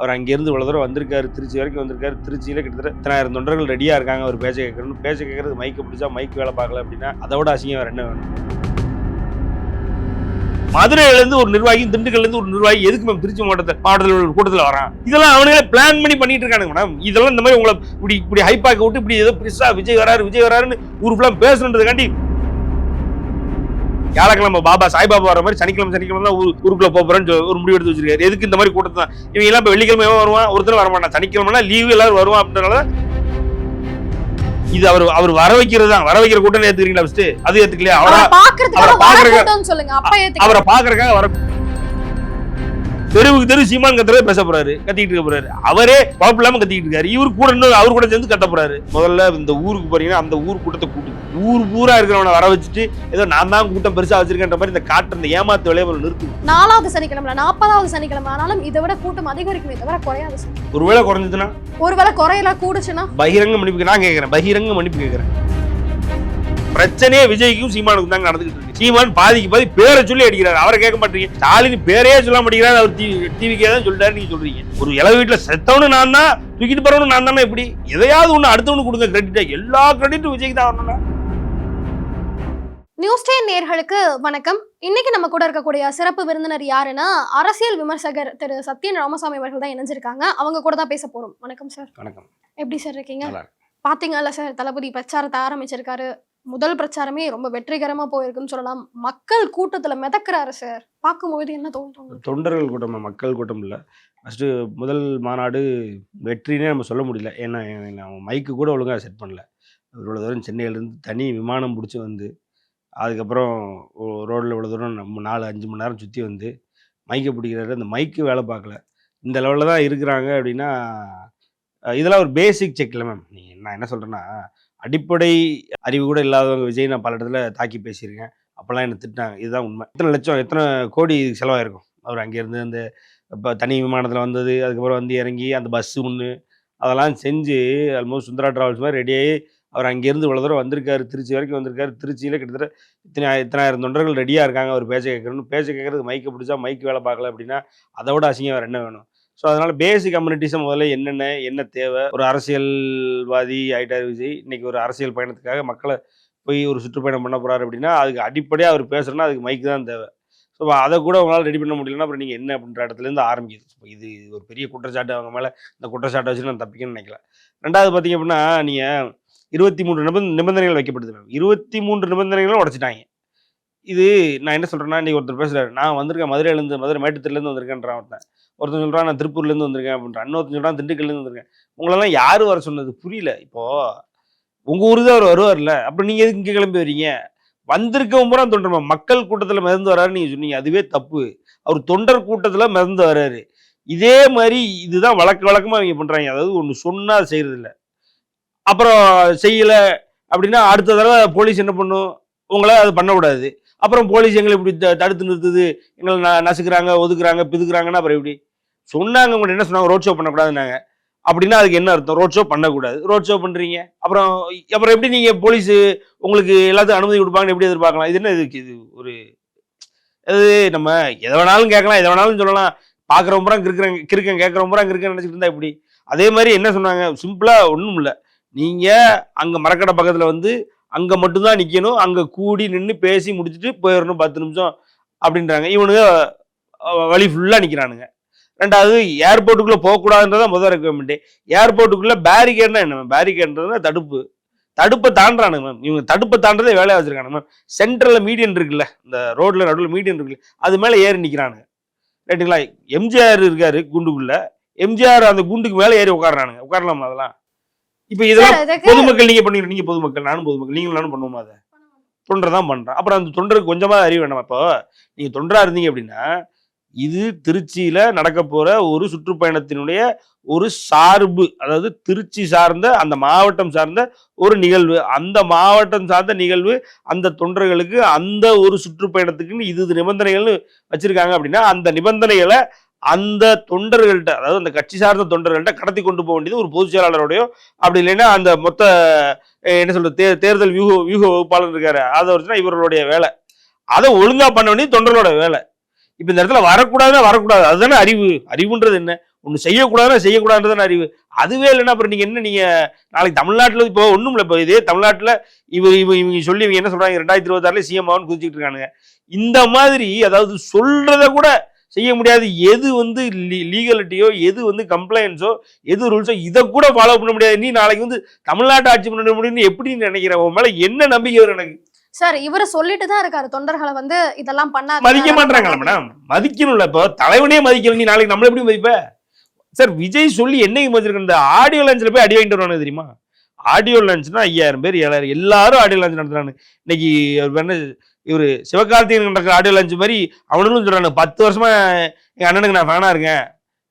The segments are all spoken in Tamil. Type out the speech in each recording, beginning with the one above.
அவர் அங்கேருந்து இவ்வளோ தூரம் வந்திருக்காரு திருச்சி வரைக்கும் வந்திருக்காரு. திருச்சியில் கிட்டத்தட்ட இத்தனாயிரம் தொண்டர்கள் ரெடியாக இருக்காங்க. அவர் பேச கேட்கணும்னு பேச்சை கேட்கறது மைக்கு பிடிச்சா மைக் வேலை பார்க்கல அப்படின்னா அதை விட அசிங்கம் வேறு என்ன வேணும்? மதுரையிலேருந்து ஒரு நிர்வாகி திண்டுக்கல்லேருந்து ஒரு நிர்வாகி எதுக்கு மேம் திருச்சி மாவட்டத்தில் மாவட்டத்தில் ஒரு கூட்டத்தில் வரான்? இதெல்லாம் அவனுங்களே பிளான் பண்ணி பண்ணிட்டு இருக்கானுங்க மேடம் இதெல்லாம் இந்த மாதிரி உங்களை இப்படி இப்படி ஹைப்பாக்க விட்டு இப்படி ஏதோ பெருசா விஜய் வராரு விஜய் வராருன்னு ஊர் ஃபுல்லாக வியாழக்கிழமை பாபா சாய்பாபா வர மாதிரி சனிக்கிழமை சனிக்கிழமை தான் ஊர் ஊருக்குள்ள போறேன்னு ஒரு முடிவு எடுத்து வச்சிருக்காரு. எதுக்கு இந்த மாதிரி கூட்டத்தை? தான் இவங்க எல்லாம் இப்போ வெள்ளிக்கிழமை வருவான்? ஒருத்தர் வர மாட்டான். சனிக்கிழமைனா லீவு எல்லாரும் வருவான் அப்படின்றனால இது அவர் அவர் வர வைக்கிறது தான். வர வைக்கிற கூட்டம் ஏத்துக்கிறீங்களா ஃபர்ஸ்ட் அது ஏத்துக்கலையா? அவரா பாக்குறதுக்காக அவரை பாக்குறதுக்காக வர தெருவுக்கு தெரு சீமான் கத்துறதே பேச போறாரு கத்திக்கிட்டு இருக்க போறாரு. அவரே குழப்பம் இல்லாம கத்திக்கிட்டு இருக்காரு. இவரு கூட இன்னும் அவர் கூட சேர்ந்து கத்த போறாரு. முதல்ல இந்த ஊருக்கு போறீங்கன்னா அந்த ஊர் கூட்டத்தை கூட்டு. ஊர் பூரா இருக்கிறவனை வர வச்சுட்டு ஏதோ நான் தான் கூட்டம் பெருசா வச்சிருக்கேன்ற மாதிரி இந்த காட்டு இந்த ஏமாத்து விளையாட நிறுத்து நாலாவது சனிக்கிழமை நாற்பதாவது சனிக்கிழமை ஆனாலும் இதை விட கூட்டம் அதிகரிக்குமே தவிர குறையாது ஒருவேளை குறைஞ்சதுன்னா? ஒருவேளை குறையல கூடுச்சுன்னா? பகிரங்க மன்னிப்பு நான் கேட்கிறேன் பகிரங்க மன்னிப்பு கேட்கிறேன் பிரச்சனையே விஜய்க்கும் சீமானுக்கும் தாங்க நடந்துகிட்டு இருக்கு. சீமான் பாதிக்கு பாதி பேரை சொல்லி அடிக்கிறாரு. அவரை கேட்க மாட்டீங்க. ஸ்டாலின் பேரே சொல்ல மாட்டேங்கிறாரு அவர் டிவிக்கே தான் சொல்லிட்டாரு நீங்க சொல்றீங்க. ஒரு இளவு வீட்டுல செத்தவனு நான் தான் தூக்கிட்டு போறவனு நான் தானே எப்படி எதையாவது ஒண்ணு அடுத்தவனு கொடுங்க கிரெடிட்டா எல்லா கிரெடிட்டும் விஜய்க்கு தான் வரணும்னா நியூஸ் டே நேர்களுக்கு வணக்கம். இன்னைக்கு நம்ம கூட இருக்கக்கூடிய சிறப்பு விருந்தினர் யாருன்னா அரசியல் விமர்சகர் திரு சத்யன் ராமசாமி அவர்கள் தான் இணைஞ்சிருக்காங்க. அவங்க கூட தான் பேச போறோம். வணக்கம் சார். வணக்கம். எப்படி சார் இருக்கீங்க? பாத்தீங்கல்ல சார் தளபதி பிரச்சாரத்தை ஆரம்பிச்சிருக்காரு. முதல் பிரச்சாரமே ரொம்ப வெற்றிகரமா போயிருக்குன்னு சொல்லலாம். மக்கள் கூட்டத்துல மிதக்கிறாரு சார் பார்க்கும்போது என்ன தோணும் தொண்டர்கள் கூட்டம்? மக்கள் கூட்டம் இல்லை. ஃபஸ்ட்டு முதல் மாநாடு வெற்றினே நம்ம சொல்ல முடியல. ஏன்னா அவன் மைக்கு கூட ஒழுங்காக செட் பண்ணல. இவ்வளோ தூரம் சென்னையிலேருந்து தனி விமானம் பிடிச்சி வந்து அதுக்கப்புறம் ரோட்டில் இவ்வளோ தூரம் நம்ம நாலு அஞ்சு மணி நேரம் சுற்றி வந்து மைக்கை பிடிக்கிறாரு. அந்த மைக்கு வேலை பார்க்கல. இந்த லெவலில் தான் இருக்கிறாங்க அப்படின்னா இதெல்லாம் ஒரு பேசிக் செக்கில் மேம் நீ நான் என்ன சொல்கிறேன்னா அடிப்படை அறிவு கூட இல்லாதவங்க விஜய் நான் பல இடத்துல தாக்கி பேசியிருக்கேன். அப்போல்லாம் என்ன திட்டாங்க இதுதான் உண்மை. எத்தனை லட்சம் எத்தனை கோடி செலவாயிருக்கும்? அவர் அங்கேருந்து அந்த இப்போ தனி விமானத்தில் வந்தது அதுக்கப்புறம் வந்து இறங்கி அந்த பஸ்ஸு ஒன்று அதெல்லாம் செஞ்சு ஆல்மோஸ்ட் சுந்தரா ட்ராவல்ஸ் மாதிரி ரெடியாகி அவர் அங்கேருந்து இவ்வளோ தூரம் வந்திருக்காரு. திருச்சி வரைக்கும் வந்திருக்காரு. திருச்சியில் கிட்டத்தட்ட இத்தனை இத்தனாயிரம் தொண்டர்கள் ரெடியாக இருக்காங்க. அவர் பேச்ச கேட்கணும்னு பேச்ச கேட்கறது மைக்கை பிடிச்சா மைக்கு வேலை பார்க்கல அப்படின்னா அதோட அசிங்கம் வேறு என்ன வேணும்? ஸோ அதனால் பேசிக் கம்யூனிட்டிஸை முதல்ல என்னென்ன என்ன தேவை? ஒரு அரசியல்வாதி ஆயிட்டார் விஜய். இன்னைக்கு ஒரு அரசியல் பயணத்துக்காக மக்களை போய் ஒரு சுற்றுப்பயணம் பண்ண போறாரு அப்படின்னா அதுக்கு அடிப்படையாக அவர் பேசுறேன்னா அதுக்கு மைக் தான் தேவை. ஸோ அதை கூட உங்களால் ரெடி பண்ண முடியலன்னா அப்புறம் நீங்கள் என்ன அப்படின்ற இடத்துலேருந்து ஆரம்பிக்குது? ஸோ இது ஒரு பெரிய குற்றச்சாட்டு. அவங்க மேலே இந்த குற்றச்சாட்டை வச்சு நான் தப்பிக்கணும்னு நினைக்கல. ரெண்டாவது பார்த்தீங்க அப்படின்னா நீங்கள் இருபத்தி மூன்று நிபந்த நிபந்தனைகள் வைக்கப்படுது மேம். இருபத்தி மூன்று நிபந்தனைகளும் உடைச்சிட்டாங்க. இது நான் என்ன சொல்கிறேன்னா இன்றைக்கி ஒருத்தர் பேசுகிறாரு நான் வந்திருக்கேன் மதுரையிலேருந்து மதுரை மேட்டுத்திலேருந்து வந்திருக்கேன்றான் ஒருத்தன். ஒருத்தன் சொல்கிறான் நான் திருப்பூர்லேருந்து வந்திருக்கேன் அப்படின்ற இன்னொருத்தன் சொல்கிறான் திண்டுக்கல்லேருந்து வந்திருக்கேன். உங்களெல்லாம் யார் வர சொன்னது? புரியல. இப்போது உங்கள் ஊர் தான் அவர் வருவார்ல. அப்புறம் நீங்கள் எதுக்கு இங்கே கிளம்பி வரீங்க? வந்திருக்கவும் பூரா தொண்டர் மக்கள் கூட்டத்தில் மிதந்து வராரு நீங்கள் சொன்னீங்க. அதுவே தப்பு. அவர் தொண்டர் கூட்டத்தில் மிதந்து வராரு. இதே மாதிரி இதுதான் வழக்கு வழக்கமாக அவங்க பண்ணுறாங்க அதாவது ஒன்று சொன்னால் செய்கிறதில்ல அப்புறம் செய்யலை அப்படின்னா அடுத்த தடவை போலீஸ் என்ன பண்ணும்? உங்களை அது பண்ணக்கூடாது. அப்புறம் போலீஸ் எங்களை இப்படி த- தடுத்து நிறுத்துது. எங்களை நசுக்கிறாங்க ஒதுக்குறாங்க பிதுக்குறாங்கன்னா அப்புறம் எப்படி? சொன்னாங்க உங்கள்ட்ட என்ன சொன்னாங்க? ரோட் ஷோ பண்ணக்கூடாதுன்னாங்க. அப்படின்னா அதுக்கு என்ன அர்த்தம்? ரோட் ஷோ பண்ணக்கூடாது. ரோட் ஷோ பண்ணுறீங்க அப்புறம் அப்புறம் எப்படி நீங்கள் போலீஸ் உங்களுக்கு எல்லாத்துக்கும் அனுமதி கொடுப்பாங்கன்னு எப்படி எதிர்பார்க்கலாம்? இது என்ன இதுக்கு? இது ஒரு அது நம்ம எதை வேணாலும் கேட்கலாம் எதை வேணாலும் சொல்லலாம். பார்க்குறவங்க பூரா கிருக்கிறேன் கிருக்கேன் கேட்குறவங்க பூரா கிருக்கன் நினச்சிட்டு இருந்தா இப்படி அதே மாதிரி என்ன சொன்னாங்க? சிம்பிளாக ஒன்றும் இல்லை. நீங்கள் அங்கே மரக்கடை பக்கத்தில் வந்து அங்கே மட்டும்தான் நிற்கணும் அங்கே கூடி நின்று பேசி முடிச்சுட்டு போயிடணும் பத்து நிமிஷம் அப்படின்றாங்க. இவனுங்க வழி ஃபுல்லாக நிற்கிறானுங்க ரெண்டாவது ஏர்போர்ட்டுக்குள்ளே போகக்கூடாதுன்றதா முதல் ரெக்குவயர்மெண்ட்டு ஏர்போர்ட்டுக்குள்ளே பேரிகேட்னா என்ன பேரிகேட்ன்றதுனா தடுப்பு. தடுப்பை தாண்டுறானுங்க மேம் இவங்க தடுப்பை தாண்டதே வேலையாக வச்சிருக்கானுங்க மேம் சென்ட்ரலில் மீடியன் இருக்குல்ல இந்த ரோட்ல நடுவில் மீடியன் இருக்குல்ல அது மேலே ஏறி நிற்கிறானுங்க ரைட்டுங்களா எம்ஜிஆர் இருக்காரு குண்டுக்குள்ள. எம்ஜிஆர் அந்த குண்டுக்கு மேலே ஏறி உட்காடுறானுங்க உட்காரலாமா அதெல்லாம்? இப்போ இதெல்லாம் பொதுமக்கள் நீங்க பண்ணுவீங்க நீங்க பொதுமக்கள் நானும் பொதுமக்கள் நீங்களும் நானும் பண்ணுவோமா அதை? தொண்டர் தான் பண்றேன். அப்புறம் அந்த தொண்டருக்கு கொஞ்சமா அறிவு வேணாம் இப்போ? நீங்க தொண்டரா இருந்தீங்க அப்படின்னா இது திருச்சியில நடக்க போற ஒரு சுற்றுப்பயணத்தினுடைய ஒரு சார்பு அதாவது திருச்சி சார்ந்த அந்த மாவட்டம் சார்ந்த ஒரு நிகழ்வு. அந்த மாவட்டம் சார்ந்த நிகழ்வு அந்த தொண்டர்களுக்கு அந்த ஒரு சுற்றுப்பயணத்துக்குன்னு இது இது நிபந்தனைகள்னு வச்சிருக்காங்க அப்படின்னா அந்த நிபந்தனைகளை அந்த தொண்டர்கள்ட்ட அதாவது அந்த கட்சி சார்ந்த தொண்டர்கள்ட்ட கடத்தி கொண்டு போக வேண்டியது ஒரு பொதுச் செயலாளருடையோ அப்படி இல்லைன்னா அந்த மொத்த என்ன சொல்றது தே தேர்தல் வியூக வியூக வகுப்பாளர் இருக்காரு அதை வச்சுன்னா இவர்களுடைய வேலை. அதை ஒழுங்கா பண்ண வேண்டியது தொண்டர்களோட வேலை. இப்ப இந்த இடத்துல வரக்கூடாதுன்னா வரக்கூடாது. அதுதானே அறிவு. அறிவுன்றது என்ன? ஒன்று செய்யக்கூடாதுன்னா செய்யக்கூடாதுன்றதான அறிவு. அதுவே இல்லைன்னா அப்புறம் நீங்கள் என்ன நீங்கள் நாளைக்கு தமிழ்நாட்டில் இப்போ ஒன்றும் இல்லை இப்போ இதே தமிழ்நாட்டில் இவ இவ இவங்க சொல்லி இவங்க என்ன சொல்கிறாங்க ரெண்டாயிரத்தி இருபத்தாறுல சிஎம் ஆகும்னு குதிச்சுட்டு இருக்கானுங்க. இந்த மாதிரி அதாவது சொல்கிறத கூட செய்ய முடியாது. எது வந்து லீகலிட்டியோ எது வந்து கம்ப்ளைண்ட்ஸோ எது ரூல்ஸோ இதை கூட ஃபாலோ பண்ண முடியாது. நீ நாளைக்கு வந்து தமிழ்நாட்டை ஆட்சி பண்ண முடியும்னு எப்படி நினைக்கிற? உன் மேலே என்ன நம்பிக்கை வரும் எனக்கு? சார் இவரு சொல்லிட்டு தான் இருக்காரு தொண்டர்களை வந்து இதெல்லாம் பண்ணாதீங்க, மதிக்க மாட்டாங்களா. மேடம் மதிக்கணும்ல இப்போ தலைவனே மதிக்கல நீ நாளைக்கு நம்மள எப்படி மதிப்ப? சார் விஜய் சொல்லி என்னைக்கு மதிச்சிருக்க இந்த ஆடியோ லான்ச்ல போய் அடி வாங்கிட்டு வருவானு தெரியுமா? ஆடியோ லான்ச்னா ஐயாயிரம் பேர் ஏழாயிரம் எல்லாரும் ஆடியோ லான்ச் நடத்துறாங்க இன்னைக்கு அவர் என்ன இவரு சிவகார்த்திகேயன் நடக்கிற ஆடியோ லான்ச் மாதிரி அவனுங்களும் சொல்றாங்க பத்து வருஷமா எங்க அண்ணனுக்கு நான் ஃபேனா இருக்கேன்.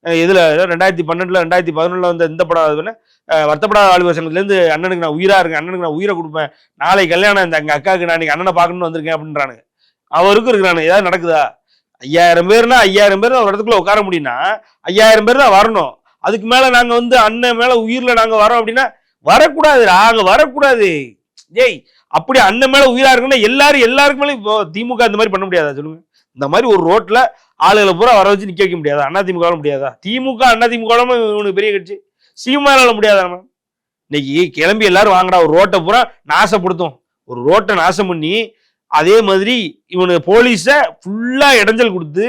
இதுல ரெண்டாயிரத்தி பன்னெண்டுல ரெண்டாயிரத்தி பதினொன்றுல வந்த இந்த படம் அது என்ன அஹ் வருத்தப்படாத வாழ்வு சங்கத்துலேருந்து அண்ணனுக்கு நான் உயிராக இருக்கேன் அண்ணனுக்கு நான் உயிரை கொடுப்பேன். நாளை கல்யாணம் இந்த எங்கள் அக்காவுக்கு நான் இன்றைக்கி அண்ணனை பார்க்கணும்னு வந்திருக்கேன் அப்படின்றானுங்க. அவருக்கும் இருக்கிறானு ஏதாவது நடக்குதா? ஐயாயிரம் பேர்னா ஐயாயிரம் பேர் ஒரு இடத்துக்குள்ள உட்கார முடியும்னா ஐயாயிரம் பேர் தான் வரணும். அதுக்கு மேலே நாங்கள் வந்து அண்ணன் மேலே உயிரில் நாங்கள் வரோம் அப்படின்னா வரக்கூடாது அங்கே வரக்கூடாது. ஏய் அப்படி அண்ணன் மேலே உயிராக இருக்குன்னா எல்லாரும் எல்லாருக்கும் இப்போ திமுக இந்த மாதிரி பண்ண முடியாதா? சொல்லுங்கள் இந்த மாதிரி ஒரு ரோட்டில் ஆளுகளை பூரா வர வச்சு நிற்க வைக்க முடியாதா? அண்ணா திமுக முடியாதா? திமுக அண்ணா திமுக இவனுக்கு பெரிய கட்சி. சீமானால முடியாதா மேம் இன்னைக்கு கிளம்பி எல்லாரும் வாங்கடா ஒரு ரோட்டை பூரா நாசப்படுத்தும் ஒரு ரோட்டை நாசம் பண்ணி அதே மாதிரி இவனு போலீஸை ஃபுல்லா இடைஞ்சல் கொடுத்து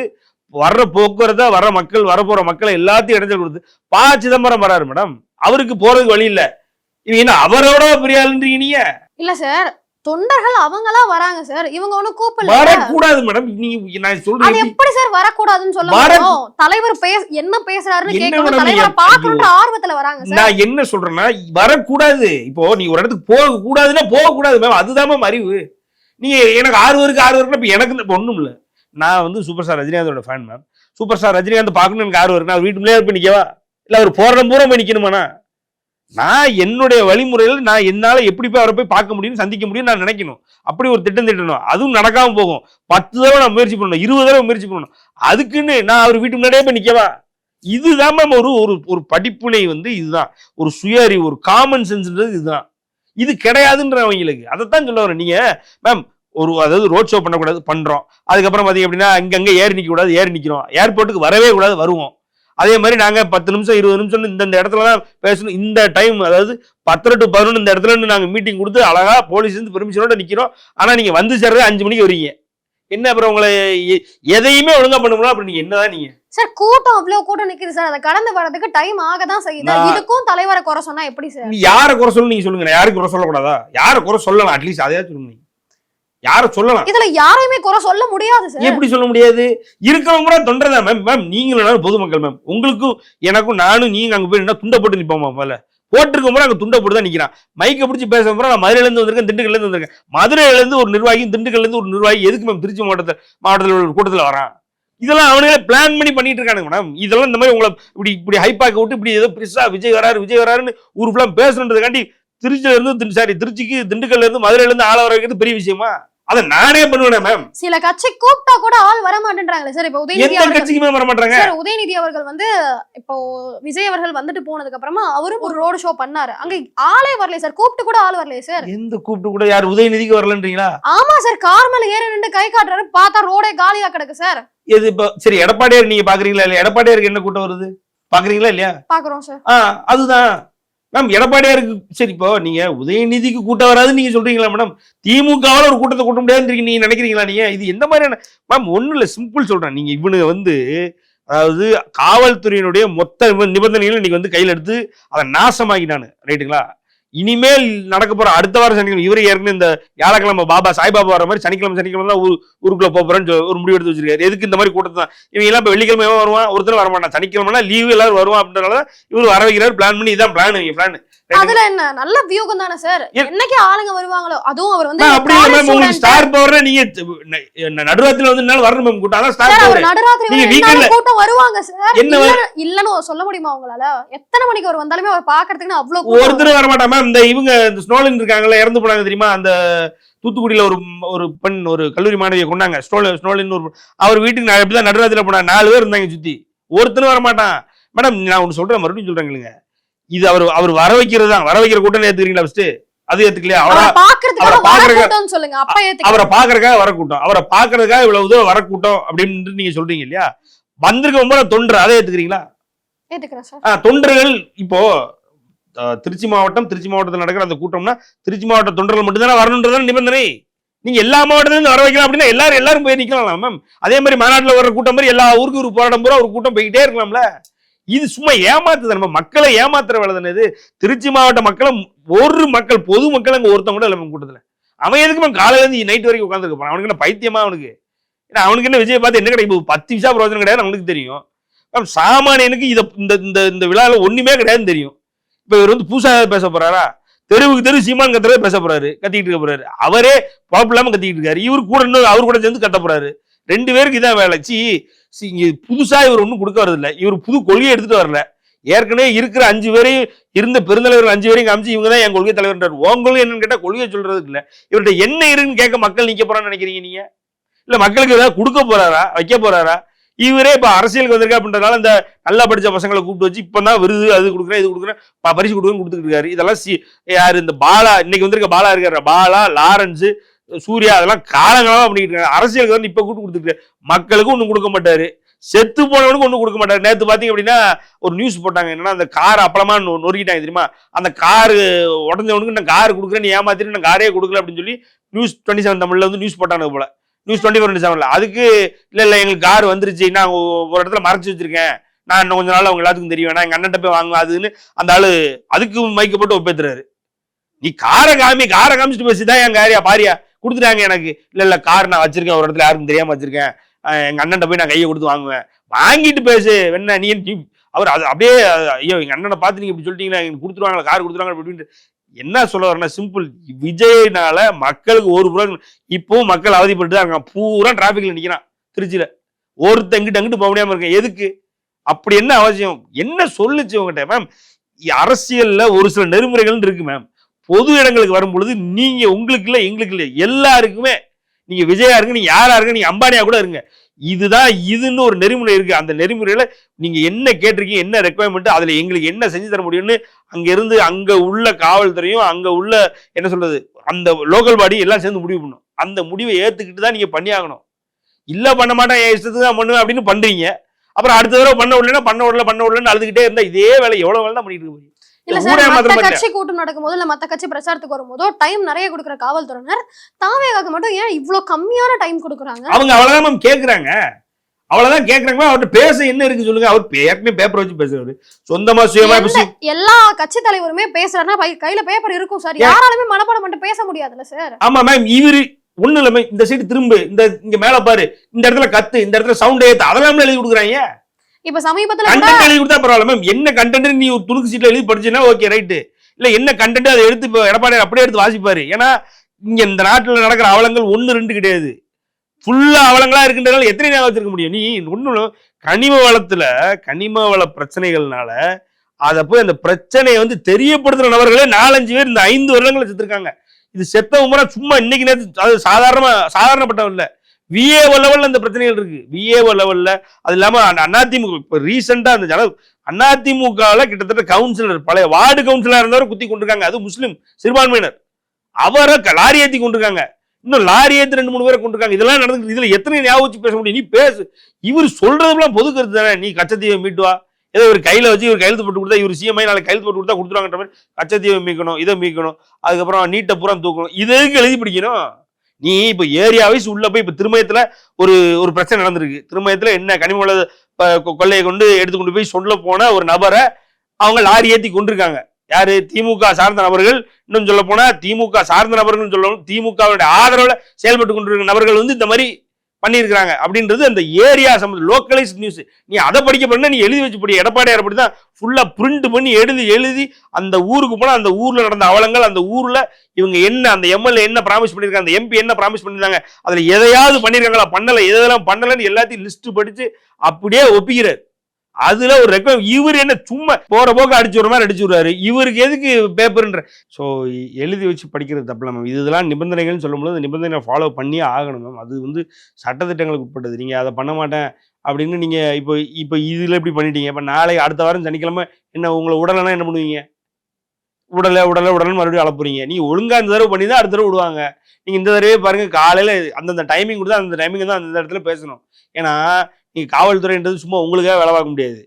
வர்ற போக்குவரத்தை வர்ற மக்கள் வரப்போற மக்களை எல்லாத்தையும் இடைஞ்சல் கொடுத்து பா சிதம்பரம் வராரு மேடம். அவருக்கு போறதுக்கு வழி இல்லை. இவங்க என்ன அவரோட பெரியாளுன்றீங்க நீங்க? இல்ல சார் தொண்டர்கள் அவங்களா வராங்க சார் இவங்க ஒண்ணும் கூப்பிடல. வரக்கூடாது மேடம் நீங்க நான் அது சொல்றேன் எப்படி சார் வரக்கூடாதுன்னு சொல்ல முடியும்? தலைவர் பேச என்ன பேசுறாருன்னு கேட்கணும். தலைவரை பார்க்கணுன்ற ஆர்வத்துல வராங்க சார் நான் என்ன சொல்றேன்னா வரக்கூடாது. இப்போ நீ ஒரு இடத்துக்கு போக கூடாதுன்னா போக கூடாது மேம் அதுதான் மேம் அறிவு. நீங்க எனக்கு ஆறு பேருக்கு ஆறு பேருக்கு இப்ப எனக்கு ஒண்ணும் இல்ல. நான் வந்து super star ரஜினிகாந்தோட fan ma'am super star Rajinikanth பார்க்கணும் எனக்கு ஆறு பேருக்கு நான் வீட்டு முன்னாடி போய் நிக்கவா? இல்ல அவர் போற பூரா போய் நிக்கணுமாண்ணா? நான் என்னுடைய வழிமுறையில் நான் என்னால் எப்படி போய் அவரை போய் பார்க்க முடியும்னு சந்திக்க முடியும் நான் நினைக்கணும். அப்படி ஒரு திட்டம் திட்டணும். அதுவும் நடக்காமல் போகும். பத்து தடவை நான் முயற்சி பண்ணணும். இருபது தடவை முயற்சி பண்ணணும். அதுக்குன்னு நான் அவர் வீட்டு முன்னாடியே போய் நிற்கவா இதுதான் மேம் ஒரு ஒரு ஒரு படிப்புனை வந்து இதுதான். ஒரு சுய அறிவு ஒரு காமன் சென்ஸ்ன்றது இதுதான். இது கிடையாதுன்ற அவங்களுக்கு அதைத்தான் சொல்ல வரேன். நீங்கள் மேம் ஒரு அதாவது ரோட் ஷோ பண்ணக்கூடாது பண்ணுறோம் அதுக்கப்புறம் பார்த்தீங்க அப்படின்னா அங்கங்க ஏறி நிற்கக்கூடாது ஏறி நிற்கிறோம் ஏர்போர்ட்டுக்கு வரவே கூடாது வருவோம். அதே மாதிரி நாங்க பத்து நிமிஷம் இருபது நிமிஷம் இந்த இடத்துல தான் பேசணும். இந்த டைம் அதாவது பத்தரை டு பதினொன்று இந்த இடத்துல இருந்து நாங்க மீட்டிங் கொடுத்து அழகா போலீஸ் இருந்து பெர்மிஷனோட நிக்கிறோம். ஆனா நீங்க வந்து சேர்றது அஞ்சு மணிக்கு வரீங்க என்ன அப்புறம் உங்களை எதையுமே ஒழுங்கா பண்ண முடியல அப்புறம் நீங்க என்னதான் நீங்க? சார் கூட்டம் அவ்வளவு கூட்டம் நிக்குது சார். அதை கடந்து வர்றதுக்கு டைம் ஆக தான் செய்யுது. இதுக்கும் தலைவரை குறை சொன்னா எப்படி சார்? யாரை குறை சொல்லணும் நீங்க சொல்லுங்க. யாருக்கு குறை சொல்லக்கூடாதா? யாரை குறை சொல்லலாம் அட்லீஸ்ட் அதையா சொல்லுங்க நீங்க. யாரை சொல்லலாம்? இதுல யாரையுமே குறை சொல்ல முடியாது சார் எப்படி சொல்ல முடியாது? இருக்கிறவங்க கூட தொண்டர்தான் மேம் மேம் நீங்களும் பொதுமக்கள் மேம் உங்களுக்கும் எனக்கும் நானும் நீங்க அங்க போய் நின்னா துண்டை போட்டு நிப்போமா முதல்ல? போட்டிருக்க முறை அங்க துண்டை போட்டு தான் நிக்கிறான். மைக்கை பிடிச்சி பேச முறை நான் மதுரையில இருந்து வந்திருக்கேன் திண்டுக்கல்ல இருந்து வந்திருக்கேன். மதுரையில இருந்து ஒரு நிர்வாகி திண்டுக்கல்ல இருந்து ஒரு நிர்வாகி எதுக்கு மேம் திருச்சி மாவட்டத்தில் மாவட்டத்தில் ஒரு கூட்டத்தில் வரான்? இதெல்லாம் அவனுங்களே பிளான் பண்ணி பண்ணிட்டு இருக்கானுங்க மேடம் இதெல்லாம் இந்த மாதிரி உங்களை இப்படி இப்படி ஹைப்பாக்க விட்டு இப்படி ஏதோ பெருசா விஜய் வராரு விஜய் வராருன்னு ஊர் ஃபுல்லாக பேசணுன்றதுக்காண்டி திருச்சியில இருந்து சாரி திருச்சிக்கு திண்டுக்கல்ல இருந்து மதுரையில இருந்து ஆள வர வைக்கிறது பெரிய விஷயமா? அதை நானே பண்ணுவேனே மேம் சில கட்சி கூப்பிட்டா கூட ஆள் வர மாட்டேன்றாங்களே சார் இப்போ உதயநிதி எந்த கட்சிக்குமே வர மாட்டாங்க சார் உதயநிதி அவர்கள் வந்து இப்போ விஜய் அவர்கள் வந்துட்டு போனதுக்கு அப்புறமா அவரும் ஒரு ரோடு ஷோ பண்ணாரு. அங்க ஆளே வரலையே சார். கூப்பிட்டு கூட ஆள் வரலையே சார். எந்த கூப்பிட்டு கூட யார் உதயநிதிக்கு வரலன்றீங்களா? ஆமா சார் கார் மேல ஏறி நின்று கை காட்டுறாரு. பார்த்தா ரோடே காலியா கிடக்கு சார். எது இப்போ சரி எடப்பாடியார் நீங்க பாக்குறீங்களா இல்லையா? எடப்பாடியாருக்கு என்ன கூட்டம் வருது? பாக்குறீங்களா இல்லையா? பாக்குறோம் சார். அதுதான். மேம் எடப்பாடியாருக்கு சரி இப்போ நீங்க உதயநிதிக்கு கூட்டம் வராதுன்னு நீங்க சொல்றீங்களா மேடம்? திமுகவால ஒரு கூட்டத்தை கூட்ட முடியாதுன்னு நீங்க நினைக்கிறீங்களா நீங்க? இது எந்த மாதிரியான மேம் ஒன்றும் இல்ல சிம்பிள் சொல்றேன். நீங்க இவனுங்க வந்து அதாவது காவல்துறையினுடைய மொத்த நிப- நிபந்தனைகளை இன்னைக்கு வந்து கையில் எடுத்து அதை நாசமாக்கிட்டானு. ரைட்டுங்களா? இனிமேல் நடக்க போற அடுத்த வாரம் சனிக்கிழமை இவரே ஏற்கனவே இந்த வியாழக்கிழமை பாபா சாய்பாபா வர மாதிரி சனிக்கிழமை சனிக்கிழமை தான் ஊர் ஊருக்குள்ள போறேன்னு ஒரு முடிவு எடுத்து வச்சிருக்காரு. எதுக்கு இந்த மாதிரி கூட்டத்தை தான்? இவங்க எல்லாம் வெள்ளிக்கிழமை வருவான்? ஒருத்தர் வர மாட்டான் சனிக்கிழமைனா லீவு எல்லாரும் வருவான் அப்படின்றனால இவர் வர வைக்கிறார். பிளான் பண்ணி இதான் பிளான் பிளான் அதுல என்ன? நல்ல வியூகம் தானே சார் என்னைக்கு ஆளுங்க வருவாங்களோ அதுவும் அவர் வந்து அப்படி உங்களுக்கு. ஸ்டார் பவர்னா நீங்க நடுராத்திரில வந்து என்னால வரணும் மேம் கூட்டம் அதான் ஸ்டார் அவர் பவர் நடுராத்திரி நீங்க நின்னாலும் கூட்டம் வருவாங்க சார். என்ன இல்ல இல்லன்னு சொல்ல முடியுமா உங்களால? எத்தனை மணிக்கு அவர் வந்தாலுமே அவர் பாக்குறதுக்கு அவ்வளவு ஒருத்தர் வர மாட்டான் மேம் இந்த இவங்க இந்த ஸ்னோலின் இருக்காங்கல்ல இறந்து போனாங்க தெரியுமா? அந்த தூத்துக்குடியில ஒரு ஒரு பெண் ஒரு கல்லூரி மாணவியை கொண்டாங்க ஸ்னோல ஸ்னோலின் ஒரு அவர் வீட்டுக்கு நான் எப்படிதான் நடுராத்திரில போனாங்க நாலு பேர் இருந்தாங்க சுத்தி. ஒருத்தரும் வர மாட்டான் மேடம் நான் ஒன்று சொல்றேன் மறுபடியும் சொல்றேன் கேளுங்க. இது அவர் அவர் வர வைக்கிறது தான் வர வைக்கிற கூட்டம் ஏத்துக்கிறீங்களா ஃபர்ஸ்ட் அது ஏத்துக்கலையா? அவரா பாக்குறதுக்காக அவரை வர பாக்குறதுக்காக வர கூட்டம். அவரை பாக்குறதுக்காக இவ்வளவு தூரம் வர கூட்டம் அப்படின்னு நீங்க சொல்றீங்க இல்லையா? வந்திருக்க ரொம்ப தொண்டர் அதை ஏத்துக்கிறீங்களா? தொண்டர்கள் இப்போ திருச்சி மாவட்டம் திருச்சி மாவட்டத்தில் நடக்கிற அந்த கூட்டம்னா திருச்சி மாவட்ட தொண்டர்கள் மட்டும்தானே வரணுன்றதான நிபந்தனை. நீங்க எல்லா மாவட்டத்திலிருந்து வர வைக்கலாம் அப்படின்னா எல்லாரும் எல்லாரும் போய் நிக்கலாம் மேம் அதே மாதிரி மாநாட்டில் வர்ற கூட்டம் மாதிரி எல்லா ஊருக்கு ஒரு போராட்டம் பூரா ஒரு கூட்டம் போய்கிட்டே இருக்கலாம்ல. இது சும்மா ஏமாத்துது நம்ம மக்களை ஏமாத்துற வேலை தானே இது? திருச்சி மாவட்ட மக்களை ஒரு மக்கள் பொது மக்கள் அங்கே ஒருத்தவங்க கூட இல்லை கூட்டத்தில். அவன் எதுக்கு மேம் காலையில இருந்து நைட் வரைக்கும் உட்காந்துருக்க போறான். அவனுக்கு என்ன பைத்தியமா அவனுக்கு? ஏன்னா அவனுக்கு என்ன விஜய் பார்த்து என்ன கிடைக்கும்? பத்து விஷா பிரயோஜனம் கிடையாது அவனுக்கு தெரியும். மேம் சாமானியனுக்கு இதை இந்த இந்த இந்த விழாவில் ஒன்றுமே கிடையாதுன்னு தெரியும். இப்போ இவர் வந்து பூசா பேச போறாரா? தெருவுக்கு தெரு சீமான் கத்துறத பேச போறாரு கத்திக்கிட்டு இருக்க போறாரு. அவரே பாப்பு இல்லாமல் கத்திக்கிட்டு இருக்காரு. இவர் கூட இன்னும் அவர் கூட சேர்ந்து கத்த போறாரு. ரெண்டு பேருக்கு இதான் வேலை. சீ சி, இங்கே புதுசாக இவர் ஒன்றும் கொடுக்க வரதில்ல இவர் புது கொள்கையை எடுத்துட்டு வரல. ஏற்கனவே இருக்கிற அஞ்சு பேரையும் இருந்த பெருந்தலைவர்கள் அஞ்சு பேரையும் காமிச்சு இவங்க தான் என் கொள்கை தலைவர்ன்றார். உங்களுக்கு என்னன்னு கேட்டால் கொள்கையை சொல்றதுக்கு இல்லை. இவர்கிட்ட என்ன இருக்குன்னு கேட்க மக்கள் நிற்க போறான்னு நினைக்கிறீங்க நீங்க? இல்லை மக்களுக்கு ஏதாவது கொடுக்க போறாரா? வைக்க போறாரா? இவரே இப்போ அரசியலுக்கு வந்திருக்கா அப்படின்றதுனால இந்த நல்லா படித்த பசங்களை கூப்பிட்டு வச்சு இப்போ தான் விருது அது கொடுக்குறேன் இது கொடுக்குறேன் ப- பரிசு கொடுக்குன்னு கொடுத்துட்டு இருக்காரு. இதெல்லாம் சி யார் இந்த பாலா இன்னைக்கு வந்திருக்க பாலா இருக்காரு பாலா லாரன்ஸு சூர்யா அதெல்லாம் காலங்காலமா பண்ணிட்டு இருக்காங்க. அரசியலுக்கு வந்து இப்போ கூட்டு கொடுத்துட்டு மக்களுக்கும் ஒன்றும் கொடுக்க மாட்டாரு. செத்து போனவனுக்கு ஒன்றும் கொடுக்க மாட்டாரு. நேற்று பார்த்தீங்க அப்படின்னா ஒரு நியூஸ் போட்டாங்க. என்னன்னா அந்த கார் அப்பளமா நொ- நொறுக்கிட்டாங்க தெரியுமா? அந்த கார் உடஞ்சவனுக்கு நான் கார் கொடுக்குறேன் நீ ஏமாத்திட்டு நான் காரே கொடுக்கல அப்படின்னு சொல்லி நியூஸ் டுவெண்ட்டி செவன் தமிழ்ல வந்து நியூஸ் போட்டானுங்க போல. நியூஸ் டுவெண்ட்டி ஃபோர் செவன்ல அதுக்கு இல்லை இல்லை எங்களுக்கு கார் வந்துருச்சு. நான் ஒரு இடத்துல மறைச்சி வச்சிருக்கேன். நான் இன்னும் கொஞ்ச நாள் அவங்க எல்லாத்துக்கும் தெரியும் நான் எங்கள் அண்ணன் போய் வாங்குவேன் அதுன்னு அந்த ஆள் அதுக்கு மைக்கப்பட்டு ஒப்பேத்துறாரு. நீ காரை காமி காரை காமிச்சிட்டு பேசிதான் என் காரியா பாரியா? கொடுத்துட்டாங்க எனக்கு. இல்லை இல்லை கார் நான் வச்சிருக்கேன். ஒரு இடத்துல யாருக்கும் தெரியாமல் வச்சிருக்கேன். எங்கள் அண்ணன் போய் நான் கையை கொடுத்து வாங்குவேன். வாங்கிட்டு பேசு. என்ன நீ அவர் அது அப்படியே ஐயோ எங்கள் அண்ணனை பார்த்து நீங்கள் இப்படி சொல்லிட்டீங்கன்னா எனக்கு கொடுத்துருவாங்களா? கார் கொடுத்துருவாங்க அப்படின்ட்டு என்ன சொல்ல வரேன்னா சிம்பிள் விஜய்னால மக்களுக்கு ஒரு புறம் இப்பவும் மக்கள் அவதிப்பட்டு தான் இருக்காங்க பூரா டிராபிக்ல நிற்கிறான் திருச்சியில. ஒருத்தன் இங்கிட்டு அங்கிட்டு போக முடியாம இருக்கேன். எதுக்கு? அப்படி என்ன அவசியம்? என்ன சொல்லுச்சு உங்ககிட்ட மேம் அரசியல்ல ஒரு சில நெறிமுறைகள் இருக்கு மேம் பொது இடங்களுக்கு வரும் பொழுது நீங்க உங்களுக்கு இல்லை எங்களுக்கு இல்லை. எல்லாருக்குமே நீங்க விஜயா இருங்க நீங்க யாரா இருங்க நீங்க அம்பானியா கூட இருங்க. இதுதான் இதுன்னு ஒரு நெறிமுறை இருக்கு. அந்த நெறிமுறையில நீங்க என்ன கேட்டிருக்கீங்க என்ன ரெக்குவயர்மெண்ட் அதுல எங்களுக்கு என்ன செஞ்சு தர முடியும்னு அங்க இருந்து அங்க உள்ள காவல்துறையும் அங்க உள்ள என்ன சொல்றது அந்த லோக்கல் பாடி எல்லாம் சேர்ந்து முடிவு பண்ணும். அந்த முடிவை ஏத்துக்கிட்டு தான் நீங்க பண்ணியாகணும் இல்ல பண்ண மாட்டேன் என் இஷ்டத்துக்கு தான் பண்ணுவேன் அப்படின்னு பண்றீங்க. அப்புறம் அடுத்த தடவை பண்ண விடலன்னா பண்ண விடல பண்ண விடலன்னு அழுதுகிட்டே இருந்தா இதே வேலை எவ்வளவு வேலை தான் பண்ணிட்டு இருக்க முடியும். இல்ல சார் மத்த. கட்சி கூட்டம் நடக்கும்போது இல்ல மத்த கட்சி பிரச்சாரத்துக்கு வரும்போதோ டைம் நிறைய கொடுக்குற காவல்துறையினர் தாவேகாக்கு மட்டும் ஏன் இவ்ளோ கம்மியான டைம் கொடுக்குறாங்க? அவங்க அவ்வளவுதான் மேம் கேக்குறாங்க. அவ்வளவுதான் கேக்குறாங்க. அவர்கிட்ட பேச என்ன இருக்கு சொல்லுங்க. அவர் ஏற்கனவே பேப்பர் வச்சு பேசுறாரு. சொந்தமா சுயமா பேசி எல்லா கட்சி தலைவருமே பேசுறாருன்னா கையில பேப்பர் இருக்கும் சார். யாராலுமே மனப்பாடம் பண்ணிட்டு பேச முடியாதுல்ல சார். ஆமா மேம் இவரு ஒண்ணு இல்ல மேம் இந்த சைடு திரும்பு இந்த இங்க மேல பாரு இந்த இடத்துல கத்து இந்த இடத்துல சவுண்ட் ஏத்து அதெல்லாம் எழுதி கொடுக்குறாங்க. இப்ப சமீபத்துல கண்டென்ட் எழுதி கொடுத்தா பரவாயில்ல மேம் என்ன கண்டென்ட் நீ ஒரு துணுக்கு சீட்ல எழுதி படிச்சுன்னா ஓகே ரைட்டு இல்ல என்ன கண்டென்ட் அதை எடுத்து இப்போ எடப்பாடி அப்படியே எடுத்து வாசிப்பாரு. ஏன்னா இங்க இந்த நாட்டுல நடக்கிற அவலங்கள் ஒண்ணு ரெண்டு கிடையாது. ஃபுல்லா அவலங்களா இருக்கின்றனால எத்தனை நேரம் வச்சிருக்க முடியும்? நீ ஒண்ணு கனிம வளத்துல கனிம வள பிரச்சனைகள்னால அதை போய் அந்த பிரச்சனையை வந்து தெரியப்படுத்துற நபர்களே நாலஞ்சு பேர் இந்த ஐந்து வருடங்களை செத்துருக்காங்க. இது செத்த முறை சும்மா இன்னைக்கு நேரத்து அது சாதாரணமா சாதாரணப்பட்டவன் இல்லை. விஏஓ லெவலில் அந்த பிரச்சனைகள் இருக்குது விஏஓ லெவலில் அது இல்லாமல் அந்த அதிமுக இப்போ ரீசெண்டாக அந்த ஜன அதிமுகவில் கிட்டத்தட்ட கவுன்சிலர் பழைய வார்டு கவுன்சிலராக இருந்தவர் குத்தி கொண்டிருக்காங்க. அது முஸ்லீம் சிறுபான்மையினர். அவரை க- லாரி ஏற்றி கொண்டிருக்காங்க. இன்னும் லாரி ஏற்றி ரெண்டு மூணு பேரை கொண்டிருக்காங்க. இதெல்லாம் நடந்து இதில் எத்தனை ஞாபகம் வச்சு பேச முடியும்? நீ பேசு. இவர் சொல்கிறதுலாம் பொது கருத்து தானே. நீ கச்சத்தீவை மீட்டுவா ஏதோ ஒரு கையில் வச்சு இவர் கையெழுத்து போட்டு கொடுத்தா இவர் சிஎம்ஐ நாளைக்கு கையெழுத்து போட்டு கொடுத்தா கொடுத்துருவாங்கன்ற மாதிரி கச்சத்தீவை மீக்கணும் இதை மீக்கணும் அதுக்கப்புறம் நீட்டை பூரா தூக்கணும். இது எழுதி பிடிக்கணும்? நீ இப்போ ஏரியா வைஸ் உள்ள போய் இப்போ திருமயத்தில் ஒரு ஒரு பிரச்சனை நடந்திருக்கு. திருமயத்தில் என்ன கனிம வள கொள்ளையை கொண்டு எடுத்து கொண்டு போய் சொல்ல போன ஒரு நபரை அவங்க லாரி ஏற்றி கொண்டிருக்காங்க. யாரு? திமுக சார்ந்த நபர்கள். இன்னும் சொல்ல போனா திமுக சார்ந்த நபர்கள் சொல்லணும் திமுகவுடைய ஆதரவுல செயல்பட்டு கொண்டிருக்கிற நபர்கள் வந்து இந்த மாதிரி பண்ணியிருக்கிறாங்க அப்படின்றது அந்த ஏரியா சம்மந்த லோக்கலைஸ் நியூஸ் நீ அதை படிக்க பண்ண நீ எழுதி வச்சு படி. எடப்பாடியார் அப்படி தான் ஃபுல்லாக பிரிண்ட் பண்ணி எழுதி எழுதி அந்த ஊருக்கு போனால் அந்த ஊரில் நடந்த அவலங்கள் அந்த ஊரில் இவங்க என்ன அந்த எம்எல்ஏ என்ன ப்ராமிஸ் பண்ணியிருக்காங்க அந்த எம்பி என்ன ப்ராமிஸ் பண்ணியிருந்தாங்க அதில் எதையாவது பண்ணியிருக்காங்களா பண்ணலை எதெல்லாம் பண்ணலைன்னு எல்லாத்தையும் லிஸ்ட்டு படித்து அப்படியே ஒப்பிக்கிறார். அதுல ஒரு ரெக்கார்ட் இவர் என்ன சும்மா போற போக்கு அடிச்சு விடுற மாதிரி அடிச்சு விடுறாரு. இவருக்கு எதுக்கு பேப்பர்ன்ற ஸோ எழுதி வச்சு படிக்கிறது தப்பில்ல மேம் இதெல்லாம் நிபந்தனைகள்னு சொல்லும்போது நிபந்தனை ஃபாலோ பண்ணியே ஆகணும் மேம் அது வந்து சட்டத்திட்டங்களுக்கு உட்பட்டது. நீங்க அதை பண்ண மாட்டேன் அப்படின்னு நீங்க இப்போ இப்போ இதுல எப்படி பண்ணிட்டீங்க. இப்போ நாளை அடுத்த வாரம் சனிக்கிழமை என்ன உங்களை உடலைன்னா என்ன பண்ணுவீங்க? உடலை உடலை உடல் மறுபடியும் அளப்புறீங்க நீங்கள் ஒழுங்காக இந்த தடவை பண்ணி தான் அடுத்த தடவை விடுவாங்க. நீங்கள் இந்த தடவை பாருங்கள் காலையில் அந்தந்த டைமிங் கொடுத்தா அந்த டைமிங் தான் அந்தந்த இடத்துல பேசணும். ஏன்னா நீங்கள் காவல்துறைன்றது சும்மா உங்களுக்காக வேலை பார்க்க முடியாது.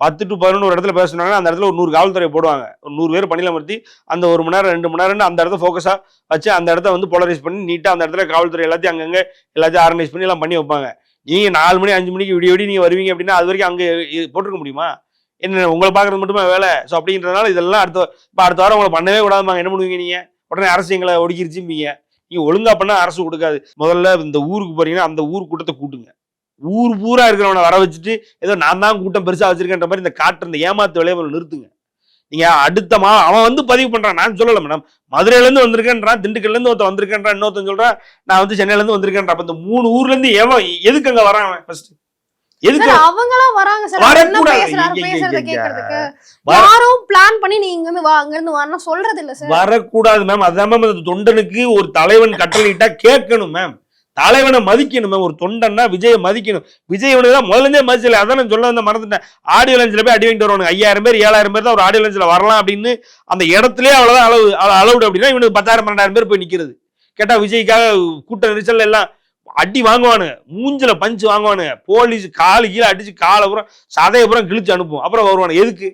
பத்து டு பதினொன்று ஒரு இடத்துல பேசுனாங்கன்னா அந்த இடத்துல ஒரு நூறு காவல்துறை போடுவாங்க. ஒரு நூறு பேர் பணியில் அமர்த்தி அந்த ஒரு மணி நேரம் ரெண்டு மணி நேரம்னு அந்த இடத்த ஃபோக்கஸாக வச்சு அந்த இடத்த வந்து போலரைஸ் பண்ணி நீட்டாக அந்த இடத்துல காவல்துறை எல்லாத்தையும் அங்கங்கே எல்லாத்தையும் ஆர்கனைஸ் பண்ணி எல்லாம் பண்ணி வைப்பாங்க. நீங்கள் நாலு மணி அஞ்சு மணிக்கு விடிய விடிய நீங்கள் வருவீங்க அப்படின்னா அது வரைக்கும் அங்கே போட்டிருக்க முடியுமா? என்ன உங்களை பார்க்குறது மட்டுமே வேலை? ஸோ அப்படின்றதுனால இதெல்லாம் அடுத்த இப்போ அடுத்த வாரம் உங்களை பண்ணவே கூடாதுமாங்க என்ன பண்ணுவீங்க நீங்கள் உடனே அரசு எங்களை ஒடுக்கிருச்சும்பீங்க. நீங்கள் ஒழுங்காக பண்ணால் அரசு கொடுக்காது. முதல்ல இந்த ஊருக்கு போகிறீங்கன்னா அந்த ஊர் கூட்டத்தை கூட்டுங்க. ஊர் பூரா இருக்கிறவனை வர வச்சுட்டு ஏதோ நான் தான் கூட்டம் பெருசா வச்சிருக்கேன்ற மாதிரி இந்த காட்டுற இந்த ஏமாத்து முதல்ல நிறுத்துங்க. நீங்க அடுத்த மா அவன் வந்து பதிவு பண்றான். நான் சொல்லல மேடம். மதுரையில இருந்து வந்திருக்கேன்றான் திண்டுக்கல்ல இருந்து ஒருத்தன் வந்திருக்கேன்றான் இன்னொருத்தன் சொல்றான் நான் வந்து சென்னையில இருந்து வந்திருக்கேன் அப்ப இந்த மூணு ஊர்ல இருந்து எவன் எதுக்கு அங்க வரான் அவன் ஃபர்ஸ்ட் எதுக்கு அவங்களாம் வராங்க சார். யாரும் பிளான் பண்ணி நீ இங்க இருந்து வா அங்க இருந்து வான்னு சொல்றது இல்ல சார். வரக்கூடாது மேம் அதான் மேம் தொண்டனுக்கு ஒரு தலைவன் கட்டளையிட்டா கேட்கணும் மேம் தலைவனை மதிக்கணுமே ஒரு தொண்டன்னா விஜயை மதிக்கணும். விஜய் இவனுக்கு தான் முதலேருந்தே இருந்தே மதிச்சல அதான் நான் சொல்ல வந்து மறந்துட்டேன். ஆடியோ லஞ்சில் போய் அடி வாங்கிட்டு வருவானுங்க. ஐயாயிரம் பேர் ஏழாயிரம் பேர் தான் ஒரு ஆடியோ லஞ்சில் வரலாம் அப்படின்னு அந்த இடத்துலயே அவ்வளோதான் அளவு அளவுடு அப்படின்னா இவனுக்கு பத்தாயிரம் பன்னெண்டாயிரம் பேர் போய் நிற்கிறது கேட்டால் விஜய்க்காக கூட்ட நெரிசல் எல்லாம் அடி வாங்குவானுங்க. மூஞ்சில பஞ்சு வாங்குவானுங்க. போலீஸ் காலு கீழே அடிச்சு காலை புறம் சதையை புறம் கிழிச்சு அனுப்புவோம் அப்புறம் வருவானு எதுக்கு?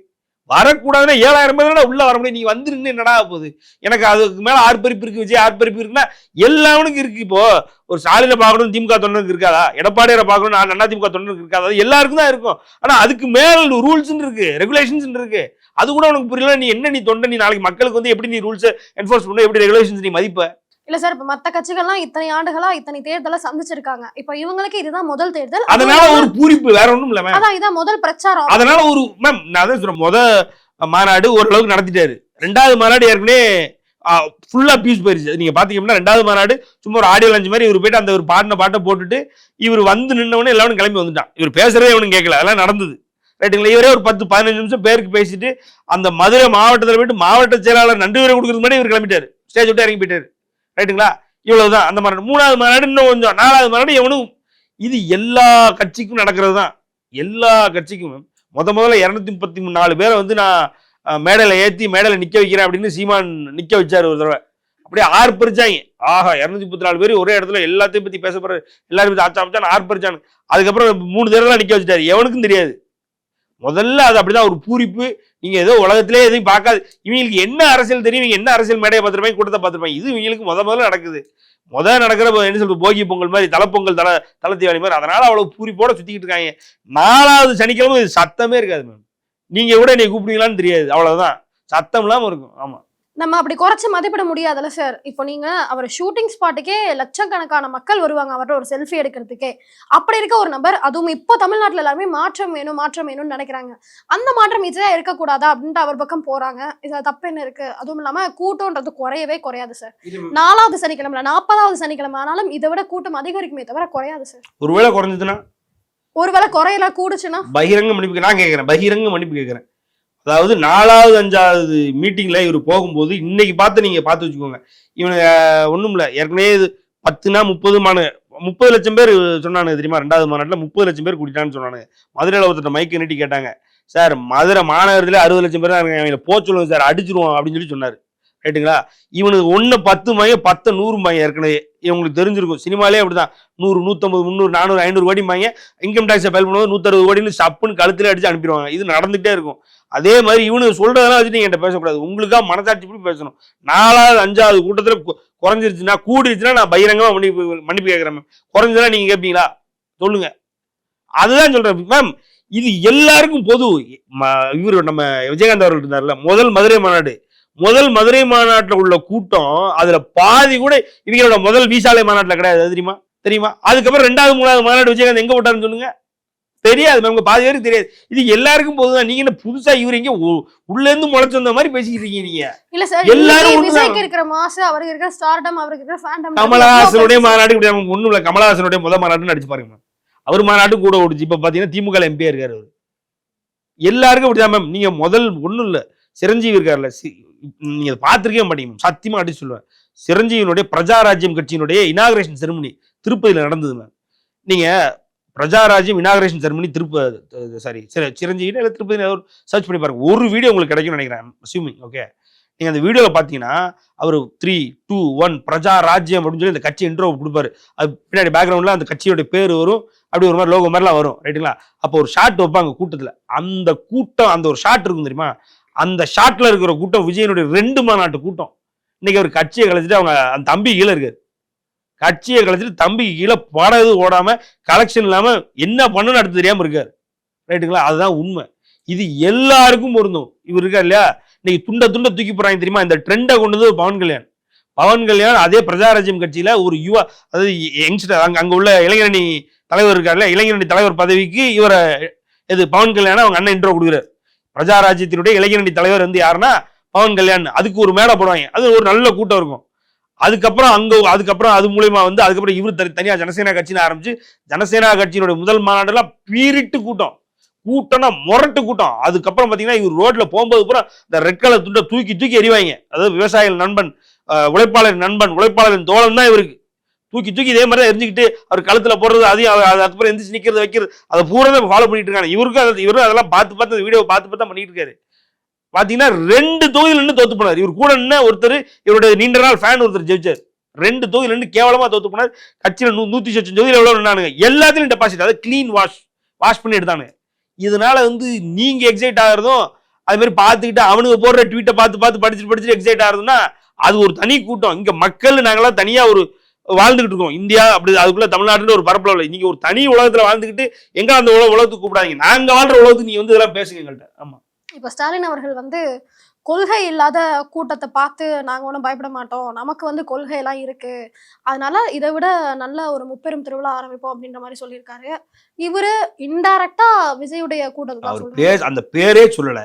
வரக்கூடாதுன்னா ஏழாயிரம் பேர் உள்ள வர முடியும். நீ வந்து நின்று என்னடா போகுது? எனக்கு அதுக்கு மேல ஆர்ப்பரிப்பு இருக்கு விஜய் ஆர்ப்பரிப்பு இருக்குன்னா எல்லாவனுக்கும் இருக்கு இப்போ. ஒரு ஸ்டாலினை பார்க்கணும் திமுக தொண்டனுக்கு இருக்காதா? எடப்பாடியாரை பார்க்கணும் நான் அண்ணா திமுக தொண்டனுக்கு இருக்காதா? எல்லாருக்கும் தான் இருக்கும். ஆனா அதுக்கு மேல ரூல்ஸ் இருக்கு ரெகுலேஷன்ஸ் இருக்கு. அது கூட உனக்கு புரியல நீ என்ன நீ தொண்டன் நீ நாளைக்கு மக்களுக்கு வந்து எப்படி நீ ரூல்ஸ் என்போர்ஸ் பண்ண எப்படி ரெகுலேஷன்ஸ் நீ மதிப்ப? இல்ல சார் இப்ப மத்த கட்சிகள்லாம் இத்தனை ஆண்டுகளா இத்தனை தேர்தலை சந்திச்சிருக்காங்க. இப்ப இவங்களுக்கு இதுதான் முதல் தேர்தல். அதனால ஒரு பூரிப்பு வேற ஒண்ணும் இல்ல மேம் அதான் இதான் முதல் பிரச்சாரம். அதனால ஒரு மேம் நான் அதான் சொல்றேன் முத மாநாடு ஓரளவுக்கு நடத்திட்டாரு. ரெண்டாவது மாநாடு ஏற்கனவே ஃபுல்லா பீஸ் போயிருச்சு. நீங்க பாத்தீங்கன்னா ரெண்டாவது மாநாடு சும்மா ஒரு ஆடியோ லஞ்ச் மாதிரி இவர் போயிட்டு அந்த ஒரு பாட்டின பாட்டை போட்டுட்டு இவர் வந்து நின்னவொடனே எல்லாரும் கிளம்பி வந்துட்டான். இவர் பேசுறதே இவனும் கேட்கல அதெல்லாம் நடந்தது. ரைட்டுங்களா? இவரே ஒரு பத்து பதினஞ்சு நிமிஷம் பேருக்கு பேசிட்டு அந்த மதுரை மாவட்டத்தில் போயிட்டு மாவட்ட செயலாளர் நன்றி உரை கொடுக்கறது முன்னாடி இவர் கிளம்பிட்டாரு. ஸ்டேஜ் விட்டு இறங்கி போயிட்டாரு. ரைட்டுங்களா இவ்வளவுதான். அந்த மாநாடு மூணாவது மாநாடு இன்னும் கொஞ்சம். நாலாவது மாநாடு எவனும். இது எல்லா கட்சிக்கும் நடக்கிறது தான் எல்லா கட்சிக்கும். முத முதல்ல இரநூத்தி முப்பத்தி மூணு நாலு பேரை வந்து நான் மேடையில் ஏற்றி மேடையில் நிற்க வைக்கிறேன் அப்படின்னு சீமான் நிற்க வச்சார் ஒரு தடவை. அப்படியே ஆர்ப்பரிச்சாங்க. ஆஹா இரநூத்தி முப்பத்தி நாலு பேர் ஒரே இடத்துல எல்லாத்தையும் பற்றி பேச போற எல்லாரும் பற்றி ஆச்சா ஆச்சான்னு ஆர்ப்பரிச்சானு அதுக்கப்புறம் மூணு தேர்தலாம் நிற்க வச்சுட்டாரு. எவனுக்கும் தெரியாது. முதல்ல அது அப்படிதான் ஒரு பூரிப்பு. நீங்க ஏதோ உலகத்திலே எதையும் பார்க்காது. இவங்களுக்கு என்ன அரசியல் தெரியும்? இவங்க என்ன அரசியல் மேடையை பார்த்துருப்பாங்க? கூட்டத்தை பார்த்துருப்பாங்க. இது இவங்களுக்கு முத முதல்ல நடக்குது. முதல் நடக்கிற என்ன சொல்றது போகி பொங்கல் மாதிரி தலைப்பொங்கல் தலை தலை தீபாவளி மாதிரி அதனால அவ்வளவு பூரிப்போட சுத்திக்கிட்டு இருக்காங்க. நாலாவது சனிக்கிழமை சத்தமே இருக்காது மேம். நீங்க கூட என்னை கூப்பிடுவீங்களான்னு தெரியாது. அவ்வளவுதான். சத்தம் இல்லாம இருக்கும். ஆமா. நம்ம அப்படி குறைச்சு மதிப்பிட முடியாதுல்ல சார் இப்போ நீங்க அவர் ஷூட்டிங் ஸ்பாட்டுக்கே லட்சக்கணக்கான மக்கள் வருவாங்க அவர்ட்ட ஒரு செல்ஃபி எடுக்கிறதுக்கே. அப்படி இருக்க ஒரு நபர் அதுவும் இப்போ தமிழ்நாட்டுல எல்லாருமே மாற்றம் வேணும் மாற்றம் வேணும்னு நினைக்கிறாங்க. அந்த மாற்றம் இதே இருக்கக்கூடாதா அப்படின்ட்டு அவர் பக்கம் போறாங்க. இதுல தப்பு என்ன இருக்கு? அதுவும் இல்லாம கூட்டம்ன்றது குறையவே குறையாது சார் நாலாவது சனிக்கிழமை நாற்பதாவது சனிக்கிழமை ஆனாலும் இதை விட கூட்டம் அதிகரிக்குமே தவிர குறையாது சார் ஒருவேளை குறைஞ்சதுன்னா? ஒருவேளை குறையல கூடுச்சுன்னா? பகிரங்க மன்னிப்பு நான் கேட்கிறேன் பகிரங்க மன்னிப்பு கேட்கிறேன். அதாவது நாலாவது அஞ்சாவது மீட்டிங்கில் இவர் போகும்போது இன்னைக்கு பார்த்து நீங்கள் பார்த்து வச்சுக்கோங்க. இவனுங்க ஒன்றும் இல்லை ஏற்கனவே இது பத்துனா முப்பது மான முப்பது லட்சம் பேர் சொன்னானுங்க தெரியுமா? ரெண்டாவது மாநாட்டில் முப்பது லட்சம் பேர் கூட்டிட்டான்னு சொன்னானுங்க. மதுரையில் ஒருத்தர் மைக்கு நீட்டி கேட்டாங்க. சார் மதுரை மாநகரத்தில் அறுபது லட்சம் பேர் தான் இவங்களை அவங்கள போக சொல்லுங்க சார் அடிச்சிருவோம் அப்படின்னு சொல்லி சொன்னார். ரைட்டுங்களா இவனுக்கு ஒன்று பத்து மையம் பத்து நூறு மையம் ஏற்கனவே. இவங்களுக்கு தெரிஞ்சிருக்கும். சினிமாலே அப்படிதான். நூறு நூற்றம்பது முந்நூறு நானூறு ஐநூறு கோடி மையம் இன்கம் டேக்ஸை ஃபைல் பண்ணும்போது நூற்றறுபது கோடின்னு சப்புன்னு கழுத்துல அடிச்சு அனுப்பிடுவாங்க. இது நடந்துகிட்டே இருக்கும். அதே மாதிரி இவனுக்கு சொல்றதெல்லாம் வச்சு நீங்க என்கிட்ட பேசக்கூடாது. உங்களுக்காக மனசாட்சி இப்படி பேசணும். நாலாவது அஞ்சாவது கூட்டத்தில் குறைஞ்சிருச்சுன்னா கூடிருச்சுன்னா நான் பகிரங்கமாக மன்னிப்பு மன்னிப்பு கேட்குறேன் மேம் குறைஞ்சதுன்னா நீங்கள் கேட்பீங்களா சொல்லுங்க. அதுதான் சொல்கிறேன் மேம் இது எல்லாருக்கும் பொது. ம- இவரு நம்ம விஜயகாந்த் அவர்கள் இருந்தார்ல முதல் மதுரை மாநாடு. முதல் மதுரை மாநாட்டில் உள்ள கூட்டம் அதில் பாதி கூட இவங்களோட முதல் வீசாலை மாநாட்டில் கிடையாது. அது தெரியுமா? தெரியுமா? அதுக்கப்புறம் ரெண்டாவது மூணாவது மாநாடு விஜயகாந்த் எங்கே போட்டாருன்னு சொல்லுங்கள் தெரியாது உங்க பாதி பேருக்கு தெரியாது. இது எல்லாருக்கும் பொதுதான். நீங்க என்ன புதுசா இவர் எங்க உ- உள்ள இருந்து முளைச்சு வந்த மாதிரி பேசிக்கிட்டு இருக்கீங்க நீங்க? இல்ல சார் எல்லாரும். விஜய்க்கு இருக்கிற மாசு அவருக்கு இருக்கிற ஸ்டார்டம் அவருக்கு இருக்கிற ஃபேண்டம் கமலஹாசனுடைய மாநாடு ஒண்ணும் இல்ல கமலஹாசனுடைய முத மாநாடுன்னு அடிச்சு பாருங்க அவர் மாநாட்டும் கூட ஓடிச்சு. இப்ப பாத்தீங்கன்னா திமுக எம்பியா இருக்காரு அவர். எல்லாருக்கும் அப்படிதான் மேம். நீங்க முதல் ஒண்ணும் இல்ல. சிரஞ்சீவி இருக்காருல்ல. நீங்க பார்த்திருக்கவே மாட்டீங்க சத்தியமா அடிச்சு சொல்லுவேன். சிரஞ்சீவினுடைய பிரஜாராஜ்யம் கட்சியினுடைய இனாகரேஷன் செரமனி திருப்பதியில நடந்தது மேம். நீங்க பிரஜாராஜ்யம் இனாகரேஷன் செரமனி திருப்ப சாரி சிரஞ்சீவி இல்லை திருப்பதி சர்ச் பண்ணி பாருங்க. ஒரு வீடியோ உங்களுக்கு கிடைக்கும்னு நினைக்கிறேன் அஸ்யூமிங் ஓகே நீங்கள் அந்த வீடியோவில் பார்த்தீங்கன்னா அவர் three two one Praja Rajyam அப்படின்னு சொல்லி அந்த கட்சி இன்ட்ரோ கொடுப்பாரு. அது பின்னாடி பேக்ரவுண்டில் அந்த கட்சியோட பேர் வரும் அப்படி ஒரு மாதிரி லோகோ மாதிரிலாம் வரும் ரைட்டுங்களா அப்போ ஒரு ஷாட் வைப்பாங்க கூட்டத்தில். அந்த கூட்டம் அந்த ஒரு ஷாட் இருக்கும் தெரியுமா? அந்த ஷாட்டில் இருக்கிற கூட்டம் விஜயனுடைய ரெண்டு மாநாட்டு கூட்டம். இன்னைக்கு அவர் கட்சியை கலைச்சிட்டு அவங்க அந்த தம்பி கீழே இருக்காரு. கட்சியை கலைச்சிட்டு தம்பி கீழே படம் ஓடாமல் கலெக்ஷன் இல்லாமல் என்ன பண்ணணும்னு அடுத்து தெரியாமல் இருக்கார். ரைட்டுங்களா அதுதான் உண்மை. இது எல்லாருக்கும் பொருந்தும். இவர் இருக்கார் இல்லையா? இன்னைக்கு துண்ட துண்ட தூக்கி போறாங்க தெரியுமா? இந்த ட்ரெண்டை கொண்டு வந்து பவன் கல்யாண். பவன் கல்யாண் அதே பிரஜாராஜ்யம் கட்சியில ஒரு யுவா அதாவது யங்ஸ்டர் அங்க அங்க உள்ள இளைஞரணி தலைவர் இருக்காருல்ல இளைஞரணி தலைவர் பதவிக்கு இவரை இது பவன் கல்யாண் அவங்க அண்ணன் இன்ட்ரோ கொடுக்குறாரு. பிரஜாராஜ்யத்தினுடைய இளைஞரணி தலைவர் வந்து யாருன்னா? பவன் கல்யாண். அதுக்கு ஒரு மேடை போடுவாங்க. அது ஒரு நல்ல கூட்டம் இருக்கும். அதுக்கப்புறம் அங்க அதுக்கப்புறம் அது மூலயமா வந்து அதுக்கப்புறம் இவர் தனி- தனியா ஜனசேனா கட்சின்னு ஆரம்பிச்சு ஜனசேனா கட்சியினுடைய முதல் மாநாடுலாம் பீரிட்டு கூட்டம். கூட்டம்னா முரட்டு கூட்டம். அதுக்கப்புறம் பார்த்தீங்கன்னா இவர் ரோட்ல போகும்போது பூரா இந்த ரெட் கலர் துண்டை தூக்கி தூக்கி எறிவாங்க அதாவது விவசாயிகள் நண்பன் உழைப்பாளரின் உழைப்பாளர் நண்பன் உழைப்பாளரின் தோழன் தான் இவருக்கு. தூக்கி தூக்கி இதே மாதிரி தான் எரிஞ்சுக்கிட்டு அவர் கழுத்தில் போடுறது அதையும் அவர் அதுக்கப்புறம் எந்திரிச்சு நிற்கிறது வைக்கிறது அதை பூரா ஃபாலோ பண்ணிட்டு இருக்காங்க. இவருக்கும் அதை இவரும் அதெல்லாம் பார்த்து பார்த்து வீடியோ பார்த்து பார்த்து தான் பண்ணிட்டு இருக்காரு. பார்த்தீங்கன்னா ரெண்டு தொகுதியில் நின்று தோத்து போனார். இவர் கூட நின்று ஒருத்தர் இவருடைய நீண்ட நாள் ஃபேன் ஒருத்தர் ஜெயிச்சார். ரெண்டு தொகுதியில் நின்று கேவலமாக தோத்து போனார். கட்சியில் நூ நூற்றி சொச்சம் தொகுதியில் எவ்வளோ நின்னானுங்க? எல்லாத்துலையும் டெபாசிட் அதாவது க்ளீன் வாஷ் வாஷ் பண்ணி எடுத்தானுங்க இதனால வந்து நீங்கள் எக்ஸைட் ஆகிறதும் அது மாதிரி பார்த்துக்கிட்டு அவனுக்கு போடுற ட்வீட்டை பார்த்து பார்த்து படிச்சுட்டு படிச்சுட்டு எக்ஸைட் ஆகுதுன்னா அது ஒரு தனி கூட்டம். இங்கே மக்கள் நாங்களாம் தனியாக ஒரு வாழ்ந்துகிட்டு இருக்கோம். இந்தியா அப்படி அதுக்குள்ளே தமிழ்நாட்டுல ஒரு பரப்பில் இல்லை. நீங்கள் ஒரு தனி உலகத்தில் வாழ்ந்துக்கிட்டு எங்கே அந்த உலக உலகத்துக்கு கூப்பிடாதீங்க. நாங்கள் வாழ்கிற உலகத்துக்கு நீங்கள் வந்து இதெல்லாம் பேசுங்க எங்கள்கிட்ட ஆமாம் இப்ப ஸ்டாலின் அவர்கள் வந்து கொள்கை இல்லாத கூட்டத்தை பார்த்து நாங்க ஒன்றும் பயப்பட மாட்டோம். நமக்கு வந்து கொள்கை எல்லாம் இருக்கு. அதனால இதை விட நல்ல ஒரு முப்பெரும் திருவிழா ஆரம்பிப்போம் அப்படின்ற மாதிரி சொல்லியிருக்காரு. இவரு இன்டைரக்டா விஜயுடைய கூட்டத்தை அந்த பேரே சொல்லல.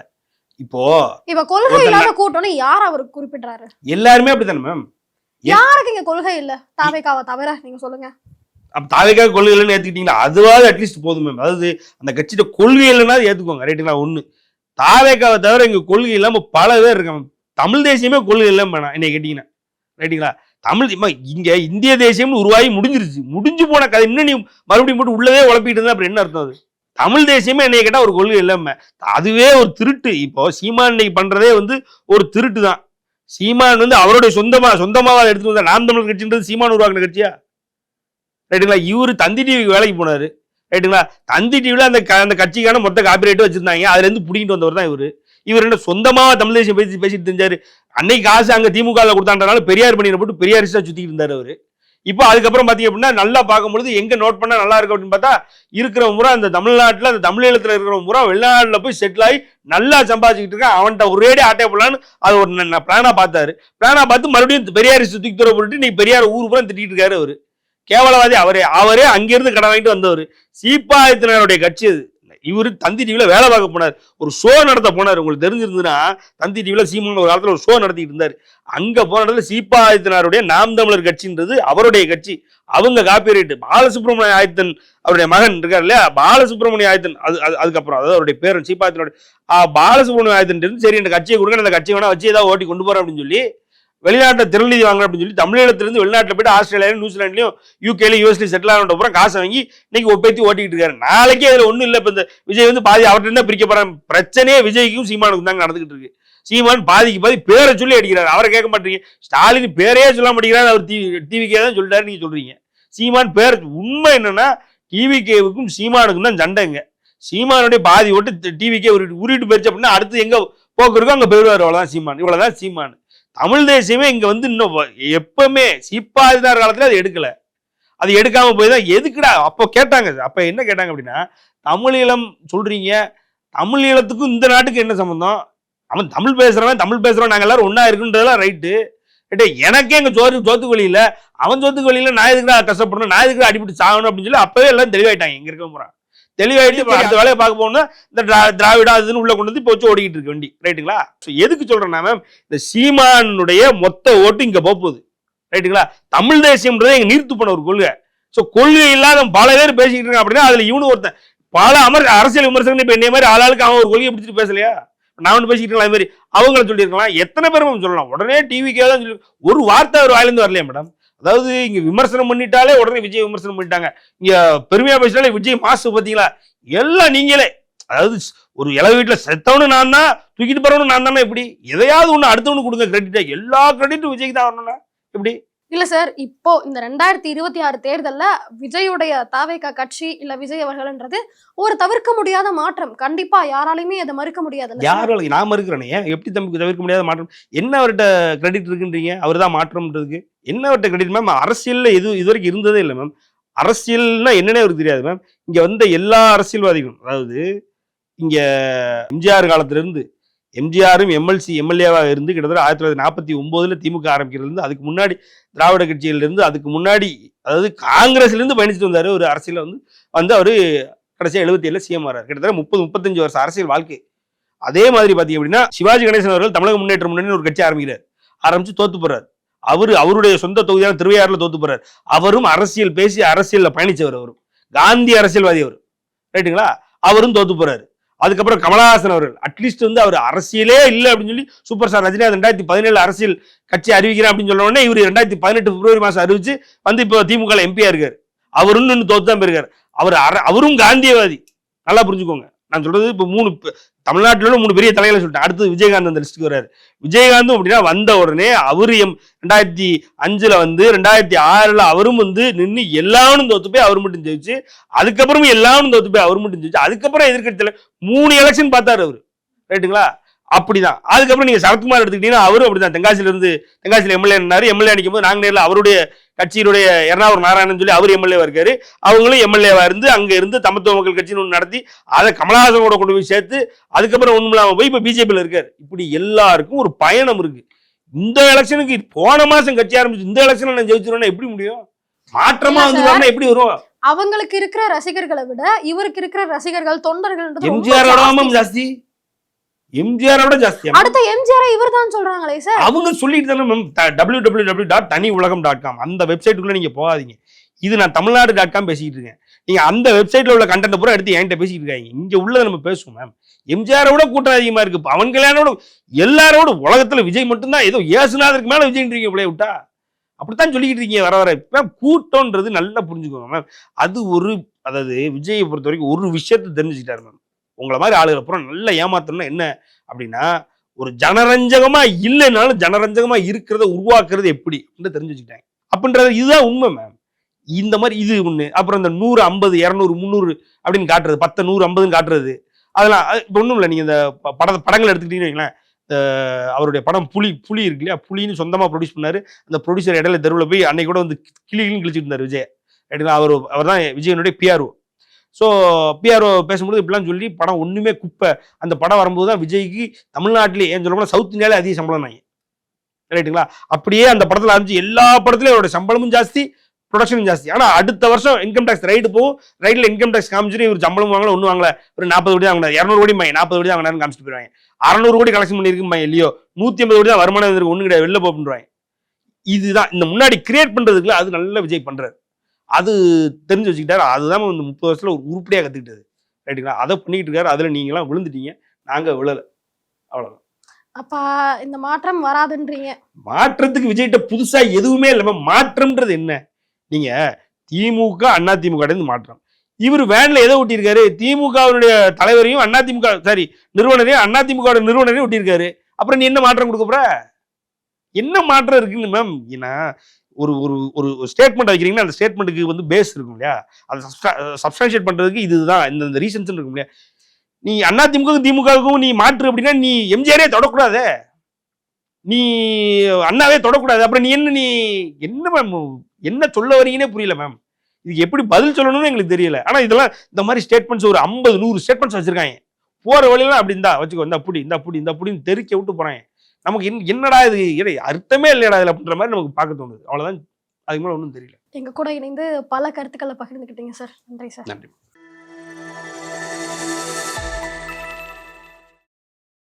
இப்போ இப்ப கொள்கை இல்லாத கூட்டம்னு யார் அவர் குறிப்பிடுறாரு? எல்லாருமே அப்படித்தானே மேம் யாருக்கு இங்க கொள்கை இல்ல? தாவேக்காவை தவிர நீங்க சொல்லுங்க. அப்ப தாவேக்கா கொள்கை இல்லைன்னு ஏத்துக்கிட்டீங்களா? அதுவாவது அட்லீஸ்ட் போதும் மேம் அதாவது அந்த கட்சியோட கொள்கை இல்லைன்னா ஏத்துக்கோங்க. ரைட்டுங்களா ஒண்ணு. தாவேக்காவை தவிர இங்க கொள்கை இல்லாம பல பேர் இருக்காங்க. தமிழ் தேசியமே கொள்கை இல்லாம வேணாம் என்னை கேட்டீங்கன்னா. ரைட்டுங்களா தமிழ் இம்மா இங்க இந்திய தேசியம்னு உருவாகி முடிஞ்சிருச்சு. முடிஞ்சு போன கதை இன்னும் நீ மறுபடியும் போட்டு உள்ளவே உழப்பிட்டு இருந்தா அப்புறம் என்ன அர்த்தம் அது? தமிழ் தேசியமே என்னை கேட்டா ஒரு கொள்கை இல்லாம அதுவே ஒரு திருட்டு. இப்போ சீமான் இன்னைக்கு பண்றதே வந்து ஒரு திருட்டு தான் சீமான் வந்து அவருடைய சொந்தமா சொந்தமாக எடுத்துட்டு வந்தா நாம் தமிழ் கட்சின்றது சீமான் உருவாக்குன கட்சியா? ரைட்டுங்களா இவரு தந்தி டிவிக்கு வேலைக்கு போனாரு. ரைட்டுங்களா தந்தி டிவியில் அந்த க- அந்த கட்சிக்கான மொத்த காப்பிரைட்டும் வச்சிருந்தாங்க. அதுலேருந்து பிடிக்கிட்டு வந்தவர் தான் இவர். இவர் என்ன சொந்தமாக தமிழ் தேசியம் பேசி பேசிட்டு இருந்தார். அன்னைக்கு காசு அங்கே திமுகவில் கொடுத்தான்றனால பெரியார் பண்ணியில் போட்டு பெரியாரிஸ்டா சுத்திட்டு இருந்தார் அவர். இப்போ அதுக்கப்புறம் பார்த்தீங்க அப்படின்னா நல்லா பார்க்கும்பொழுது எங்கே நோட் பண்ணால் நல்லா இருக்கு அப்படின்னு பார்த்தா இருக்கிற முறை அந்த தமிழ்நாட்டில் அந்த தமிழீழத்தில் இருக்கிற முறை வெளிநாட்டில் போய் செட்டில் ஆகி நல்லா சம்பாதிச்சுக்கிட்டு இருக்கான். அவன்கிட்ட ஒரேடி ஆட்டே போடலான்னு அது ஒரு பிளானாக பார்த்தாரு. பிளானாக பார்த்து மறுபடியும் பெரியார் சுற்றி தூர போட்டு நீ பெரியார் ஊர் பூரா திட்டிகிட்டு இருக்காரு அவர். கேவலவாதி அவரே அவரே அங்கிருந்து கடன் வாங்கிட்டு வந்தவர். சீப்பாயத்தினருடைய கட்சி அது. இவர் தந்தி டிவியில் வேலை பார்க்க போனார். ஒரு ஷோ நடத்த போனார். உங்களுக்கு தெரிஞ்சிருந்ததுன்னா தந்தி டிவியில் சீமான ஒரு காலத்தில் ஒரு ஷோ நடத்திட்டு இருந்தார். அங்கே போன இடத்துல சீப்பாயத்தினாருடைய நாம் தமிழர் கட்சின்றது அவருடைய கட்சி. அவங்க காப்பிரைட் பாலசுப்ரமணிய ஆயத்தன் அவருடைய மகன் இருக்கார் இல்லையா? பாலசுப்ரமணிய ஆயத்தன். அது அது- அதுக்கப்புறம் அதாவது அவருடைய பேரன் சீப்பாயத்தினுடைய பாலசுப்ரமணிய ஆயத்தன் இருந்து சரி இந்த கட்சியை கொடுங்க அந்த கட்சியை வேணா வச்சு ஏதாவது ஓட்டி கொண்டு போகிறேன் அப்படின்னு சொல்லி வெளிநாட்டில் திறநிதி வாங்க அப்படின்னு சொல்லி தமிழகத்திலிருந்து வெளிநாட்டில் போயிட்டு ஆஸ்திரேலியாவிலும் நியூசிலாண்ட்லையும் யூகேலையும் யூஎஸ்லையும் செட்டில் ஆகிட்ட அப்புறம் காசை வாங்கி இன்னைக்கு ஒப்பேத்தி ஓட்டிக்கிட்டு இருக்காரு. நாளைக்கே அதில் ஒன்றும் இல்லை. இப்போ இந்த விஜய் வந்து பாதி அவர்கிட்ட என்ன பிரிக்க போகிறாங்க பிரச்சனையே விஜய்க்கும் சீமானுக்கும் தாங்க நடந்துகிட்டு இருக்கு. சீமான் பாதிக்கு பாதி பேரை சொல்லி அடிக்கிறார். அவரை கேட்க மாட்டீங்க. ஸ்டாலின் பேரே சொல்ல மாட்டேங்கிறாரு. அவர் டிவி டிவிக்கே தான் சொல்லிட்டாரு நீங்கள் சொல்கிறீங்க சீமான் பேர் உண்மை என்னன்னா டிவிகேவுக்கும் சீமானுக்கும் தான் சண்டைங்க சீமானுடைய பாதி ஓட்டு டிவிக்கே உருட்டு உருட்டு போயிடுச்சு அப்படின்னா அடுத்து எங்கே போக்கு இருக்கோ அங்கே போயிடுவார். அவ்வளோதான் சீமான். இவ்வளோதான் சீமான். தமிழ் தேசியமே இங்க வந்து இன்னும் எப்பவுமே சிப்பாதிதார் காலத்துல அது எடுக்கல. அது எடுக்காம போய் தான் எதுக்குடா? அப்போ கேட்டாங்க. அப்ப என்ன கேட்டாங்க அப்படின்னா தமிழ் ஈழம் சொல்றீங்க. தமிழ் ஈழத்துக்கும் இந்த நாட்டுக்கு என்ன சம்மந்தம் அவன் தமிழ் பேசுறவன் தமிழ் பேசுறவன் நாங்க எல்லாரும் ஒன்றா இருக்குன்றதெல்லாம் ரைட்டு. ரைட்டு எனக்கே எங்க சோறு சோத்துக்கு வழி அவன் சோத்துக்கு வழி நான் எதுக்குடா கஷ்டப்படணும்? நான் எதுக்குடா அடிபட்டு சாகணும்? அப்படின்னு சொல்லி அப்பவே எல்லாம் தெளிவாயிட்டாங்க. இங்க இருக்க போறான் தெளிவாயிட்டு இப்ப அடுத்த வேலையை பார்க்க போகணும்னா இந்த திரா- திராவிடா அதுன்னு உள்ள கொண்டு வந்து இப்போ வச்சு ஓடிக்கிட்டு இருக்கு வண்டி. ரைட்டுங்களா? So எதுக்கு சொல்றேன்னா மேம் இந்த சீமானுடைய மொத்த ஓட்டு இங்க போக போகுது. ரைட்டுங்களா? தமிழ் தேசியம்ன்றதை எங்க நீர்த்து போன ஒரு கொள்கை. ஸோ கொள்கை இல்லாத பல பேர் பேசிக்கிட்டு இருக்காங்க அப்படின்னா அதுல இவனு ஒருத்தன். பல அமர் அரசியல் விமர்சனம் இப்ப என்னைய மாதிரி ஆளாளுக்கு அவன் ஒரு கொள்கையை பிடிச்சிட்டு பேசலையா? நான் ஒன்று பேசிக்கிட்டு அது மாதிரி. அவங்கள சொல்லியிருக்கலாம். எத்தனை பேரும் சொல்லலாம்? உடனே டிவிக்கே தான் சொல்லி ஒரு வார்த்தை அவர் வாயிலிருந்து வரலையா மேடம் அதாவது இங்க விமர்சனம் பண்ணிட்டாலே உடனே விஜய் விமர்சனம் பண்ணிட்டாங்க. இங்க பெருமையா பேசினாலே விஜய் மாசு பாத்தீங்களா எல்லாம் நீங்களே. அதாவது ஒரு இள வீட்டில் செத்தவனு நான் தான் தூக்கிட்டு போறவனு நான் தானே எப்படி? எதையாவது ஒன்று அடுத்தவனு கொடுங்க கிரெடிட்டா எல்லா கிரெடிட்டும் விஜய்க்கு தான் வரணும்னா எப்படி? இல்லை சார் இப்போ இந்த ரெண்டாயிரத்தி இருபத்தி ஆறு தேர்தலில் விஜயுடைய தாவேகா கட்சி இல்லை விஜய் அவர்கள்ன்றது ஒரு தவிர்க்க முடியாத மாற்றம். கண்டிப்பாக யாராலையுமே அதை மறுக்க முடியாது யாரும் நான் மறுக்கிறேனே. ஏன்? எப்படி தம்பி தவிர்க்க முடியாத மாற்றம்? என்ன அவர்கிட்ட கிரெடிட் இருக்குன்றீங்க? அவர் தான் மாற்றம்ன்றதுக்கு. என்ன அவர்கிட்ட கிரெடிட் மேம் அரசியலில் எது இது வரைக்கும் இருந்ததே இல்லை மேம் அரசியல்னா என்னன்னே அவருக்கு தெரியாது மேம் இங்கே வந்த எல்லா அரசியல்வாதிகளும் அதாவது இங்கே எம்ஜிஆர் காலத்திலிருந்து எம்ஜிஆரும் எம்எல்சி எம்எல்ஏவாக இருந்து கிட்டத்தட்ட ஆயிரத்தி தொள்ளாயிரத்தி நாற்பத்தி ஒன்பதுல திமுக ஆரம்பிக்கிறதுலேருந்து அதுக்கு முன்னாடி திராவிட கட்சியிலிருந்து அதுக்கு முன்னாடி அதாவது காங்கிரஸ்லேருந்து பயணிச்சுட்டு வந்தார் ஒரு அரசியலில் வந்து வந்து அவர் கடைசியாக எழுபத்தி ஏழில் சிஎம் ஆறாரு. கிட்டத்தட்ட முப்பது முப்பத்தஞ்சு வருஷம் அரசியல் வாழ்க்கை. அதே மாதிரி பார்த்தீங்க அப்படின்னா சிவாஜி கணேசன் அவர்கள் தமிழக முன்னேற்ற முன்னணி ஒரு கட்சி ஆரம்பிக்கிறார். ஆரம்பித்து தோத்து போகிறார் அவர் அவருடைய சொந்த தொகுதியான திருவையாறுல தோத்து போறாரு. அவரும் அரசியல் பேசி அரசியலில் பயணிச்சவர் அவரும் காந்தி அரசியல்வாதி அவர். ரைட்டுங்களா? அவரும் தோத்து போறாரு. அதுக்கப்புறம் கமலஹாசன் அவர்கள் அட்லீஸ்ட் வந்து அவர் அரசியலே இல்லை அப்படின்னு சொல்லி சூப்பர் ஸ்டார் ரஜினிகாந்த் ரெண்டாயிரத்தி பதினேழு அரசியல் கட்சி அறிவிக்கிறேன் அப்படின்னு சொன்ன உடனே இவர் ரெண்டாயிரத்தி பதினெட்டு பிப்ரவரி மாதம் அறிவிச்சு வந்து இப்போ திமுக எம்பியா இருக்கார். அவருன்னு தோத்து தான் போயிருக்காரு. அவர் அவரும் காந்தியவாதி. நல்லா புரிஞ்சுக்கோங்க. நான் சொல்றது இப்போ மூணு தமிழ்நாட்டில் உள்ள மூணு பெரிய தலைகளை சொல்லிட்டேன். அடுத்து விஜயகாந்த் அந்த லிஸ்ட்டுக்கு வர்றாரு. விஜயகாந்த் அப்படின்னா வந்த உடனே அவரு எம் ரெண்டாயிரத்தி அஞ்சுல வந்து ரெண்டாயிரத்தி ஆறுல அவரும் வந்து நின்று எல்லாரும் தோத்து போய் அவர் மட்டும் ஜெயிச்சு அதுக்கப்புறமும் எல்லாரும் தோத்து போய் அவர் மட்டும் ஜெயிச்சு அதுக்கப்புறம் எதிர்க்கட்சியில மூணு எலெக்ஷன் பார்த்தாரு அவரு. ரைட்டுங்களா அப்படிதான். அதுக்கப்புறம் நீங்க சரத்குமார் எடுத்துக்கிட்டீங்கன்னா அவரும் அப்படிதான். தென்காசியில இருந்து தென்காசியில எம்எல்ஏ இருந்தாரு எம்எல்ஏ நிற்கும் போது நாங்க நேரில் அவருடைய கட்சியினுடைய எர்ணாவூர் நாராயணன் சொல்லி அவர் எம்எல்ஏவா இருக்காரு. அவங்களும் எம்எல்ஏவா இருந்து அங்க இருந்து தமிழ்த்துவ மக்கள் கட்சின்னு ஒன்று நடத்தி அதை கமலஹாசனோட கொண்டு போய் சேர்த்து அதுக்கப்புறம் ஒண்ணும் இல்லாம போய் இப்ப பிஜேபியில் இருக்காரு. இப்படி எல்லாருக்கும் ஒரு பயணம் இருக்கு. இந்த எலெக்ஷனுக்கு போன மாசம் கட்சி ஆரம்பிச்சு இந்த எலெக்ஷன்ல நான் ஜெயிச்சிருவேன்னா எப்படி முடியும்? மாற்றமா வந்து எப்படி வரும்? அவங்களுக்கு இருக்கிற ரசிகர்களை விட இவருக்கு இருக்கிற ரசிகர்கள் தொண்டர்கள் எம்ஜிஆர் ஜாஸ்தி. எம்ஜிஆர் விட ஜாஸ்தி. அடுத்த எம்ஜிஆர் இவர் தான் சொல்றாங்களே சார். அவங்க சொல்லிட்டு தானே ma'am W W W dot தனி உலகம் டாட் காம் அந்த வெப்சைட்டுக்குள்ள நீங்க போகாதீங்க. இது நான் தமிழ்நாடு டாட் காம் பேசிக்கிட்டு இருக்கேன். நீங்க அந்த வெப்சைட்ல உள்ள கண்டென்ட் பூரா எடுத்து என்கிட்ட பேசிக்கிட்டு இருக்காங்க இங்க உள்ளதை நம்ம பேசுவோம் மேம் எம்ஜிஆரை விட கூட்டம் அதிகமா இருக்கு. அவன் கல்யாணோட எல்லாரோட உலகத்துல விஜய் மட்டும்தான். ஏதோ ஏசுநாதருக்கு மேல விஜய்ன்றீங்க பிள்ளைய விட்டா. அப்படித்தான் சொல்லிக்கிட்டு இருக்கீங்க வர வர. மேம் கூட்டம்ன்றது நல்லா புரிஞ்சுக்கோங்க மேம் அது ஒரு அதாவது விஜயை பொறுத்த வரைக்கும் ஒரு விஷயத்த தெரிஞ்சுக்கிட்டாரு மேம் உங்களை மாதிரி ஆளுகளை பூரா நல்லா ஏமாத்தணும்னா என்ன அப்படின்னா ஒரு ஜனரஞ்சகமா இல்லைனாலும் ஜனரஞ்சகமா இருக்கிறத உருவாக்குறது எப்படி அப்படின்னு தெரிஞ்சு வச்சுக்கிட்டாங்க அப்படின்றது இதுதான் உண்மை மேம் இந்த மாதிரி இது ஒன்று அப்புறம் இந்த நூறு ஐம்பது இரநூறு முந்நூறு அப்படின்னு காட்டுறது பத்து நூறு ஐம்பதுன்னு காட்டுறது. அதெல்லாம் இப்போ ஒன்றும் இல்லை நீங்கள் இந்த ப- பட படங்கள் எடுத்துக்கிட்டீங்கன்னு வைங்களேன். அவருடைய படம் புலி புலி இருக்கு இல்லையா? புலின்னு சொந்தமாக ப்ரொடியூஸ் பண்ணார். அந்த ப்ரொடியூசர் இடையில தெருவில் போய் அன்னைக்கு கூட வந்து கிளி கிளின்னு கிழிச்சிட்டு இருந்தார் விஜய். ரைட்டுங்களா அவர் அவர் தான் விஜயனுடைய பிஆர்ஓ ஸோ பிஆர்ஓ பேசும்போது இப்படிலாம் சொல்லி படம் ஒன்றுமே குப்பை. அந்த படம் வரும்போது தான் விஜய்க்கு தமிழ்நாட்டிலே ஏன் சொல்ல போனால் சவுத் இந்தியாவிலே அதிக சம்பளம் நாங்க ரைட்டுங்களா அப்படியே அந்த படத்தில் அமைச்சு எல்லா படத்துலையும் அவரோட சம்பளமும் ஜாஸ்தி ப்ரொடக்ஷனும் ஜாஸ்தி. ஆனால் அடுத்த வருஷம் இன்கம் டேக்ஸ் ரைடு போகும். ரைட்டில் இன்கம் டேக்ஸ் காமிச்சிட்டு இவர் சம்பளம் வாங்கல ஒன்றும் வாங்கல. ஒரு நாற்பது கோடி தான் வாங்கினார். இரநூறு கோடி மையம். நாற்பது கோடி தான் வாங்கினாரு காமிச்சிட்டு போயிருவாங்க. அறநூறு கோடி கலெக்ஷன் பண்ணியிருக்கு மையம் இல்லையோ? நூற்றி ஐம்பது கோடி தான் வருமானம் இருந்திருக்கு. ஒன்றும் கிடையாது. வெளில போட்டுருவாங்க. இதுதான். இந்த முன்னாடி கிரியேட் பண்ணுறதுக்குள்ள அது நல்ல விஜய் பண்ணுறாரு அது தெரிஞ்சு வச்சுக்கிட்டாரு அதுதான் இந்த முப்பது வருஷத்துல ஒரு உருப்படியாக கற்றுக்கிட்டது ரைட்டுங்களா அதை பண்ணிக்கிட்டு இருக்காரு. அதில் நீங்களாம் விழுந்துட்டீங்க. நாங்கள் விழலை. அவ்வளோதான் அப்ப இந்த மாற்றம் வராதுன்றீங்க. மாற்றத்துக்கு விஜய்கிட்ட புதுசா எதுவுமே இல்லாம மாற்றம்ன்றது என்ன? நீங்க திமுக அண்ணா திமுக மாற்றம். இவர் வேன்ல எதை ஒட்டியிருக்காரு. திமுகவினுடைய தலைவரையும் அண்ணா திமுக சாரி நிறுவனரையும் அண்ணா திமுக நிறுவனரையும் ஒட்டியிருக்காரு. அப்புறம் நீ என்ன மாற்றம் கொடுக்க போற? என்ன மாற்றம் இருக்குன்னு மேம்? ஏன்னா ஒரு ஒரு ஒரு ஸ்டேட்மெண்ட் வைக்கிறீங்கன்னா அந்த ஸ்டேட்மெண்ட்டுக்கு வந்து பேஸ் இருக்கும் இல்லையா? அதை சப்ஸ்டான்ஷியேட் பண்ணுறதுக்கு இதுதான். இந்த இந்த ரீசன்ஸ் இருக்கும் இல்லையா? நீ அண்ணா திமுக திமுகவுக்கும் நீ மாற்று அப்படின்னா நீ எம்ஜிஆரே தொடக்கூடாதே. நீ அண்ணாவே தொடக்கூடாது. அப்புறம் நீ என்ன நீ என்ன மேம் என்ன சொல்ல வரீங்கன்னே புரியல மேம் இதுக்கு எப்படி பதில் சொல்லணும்னு எங்களுக்கு தெரியல. ஆனால் இதெல்லாம் இந்த மாதிரி ஸ்டேட்மெண்ட்ஸ் ஒரு ஐம்பது நூறு ஸ்டேட்மெண்ட்ஸ் வச்சிருக்காங்க. போகிற வழியெல்லாம் அப்படி இருந்தா வச்சுக்கோ இந்த அப்படி இந்த அப்படி இந்த அப்படின்னு தெறிக்க விட்டு போகிறேன் நமக்கு என்ன- என்னடா இது? இடை அர்த்தமே இல்லையடா இதுல அப்படின்ற மாதிரி நமக்கு பார்க்க தோணுது. அவ்வளவுதான். அதுக்கு மேல ஒன்றும் தெரியல. எங்க கூட இணைந்து பல கருத்துக்களை பகிர்ந்துக்கிட்டீங்க சார். நன்றி சார். நன்றி.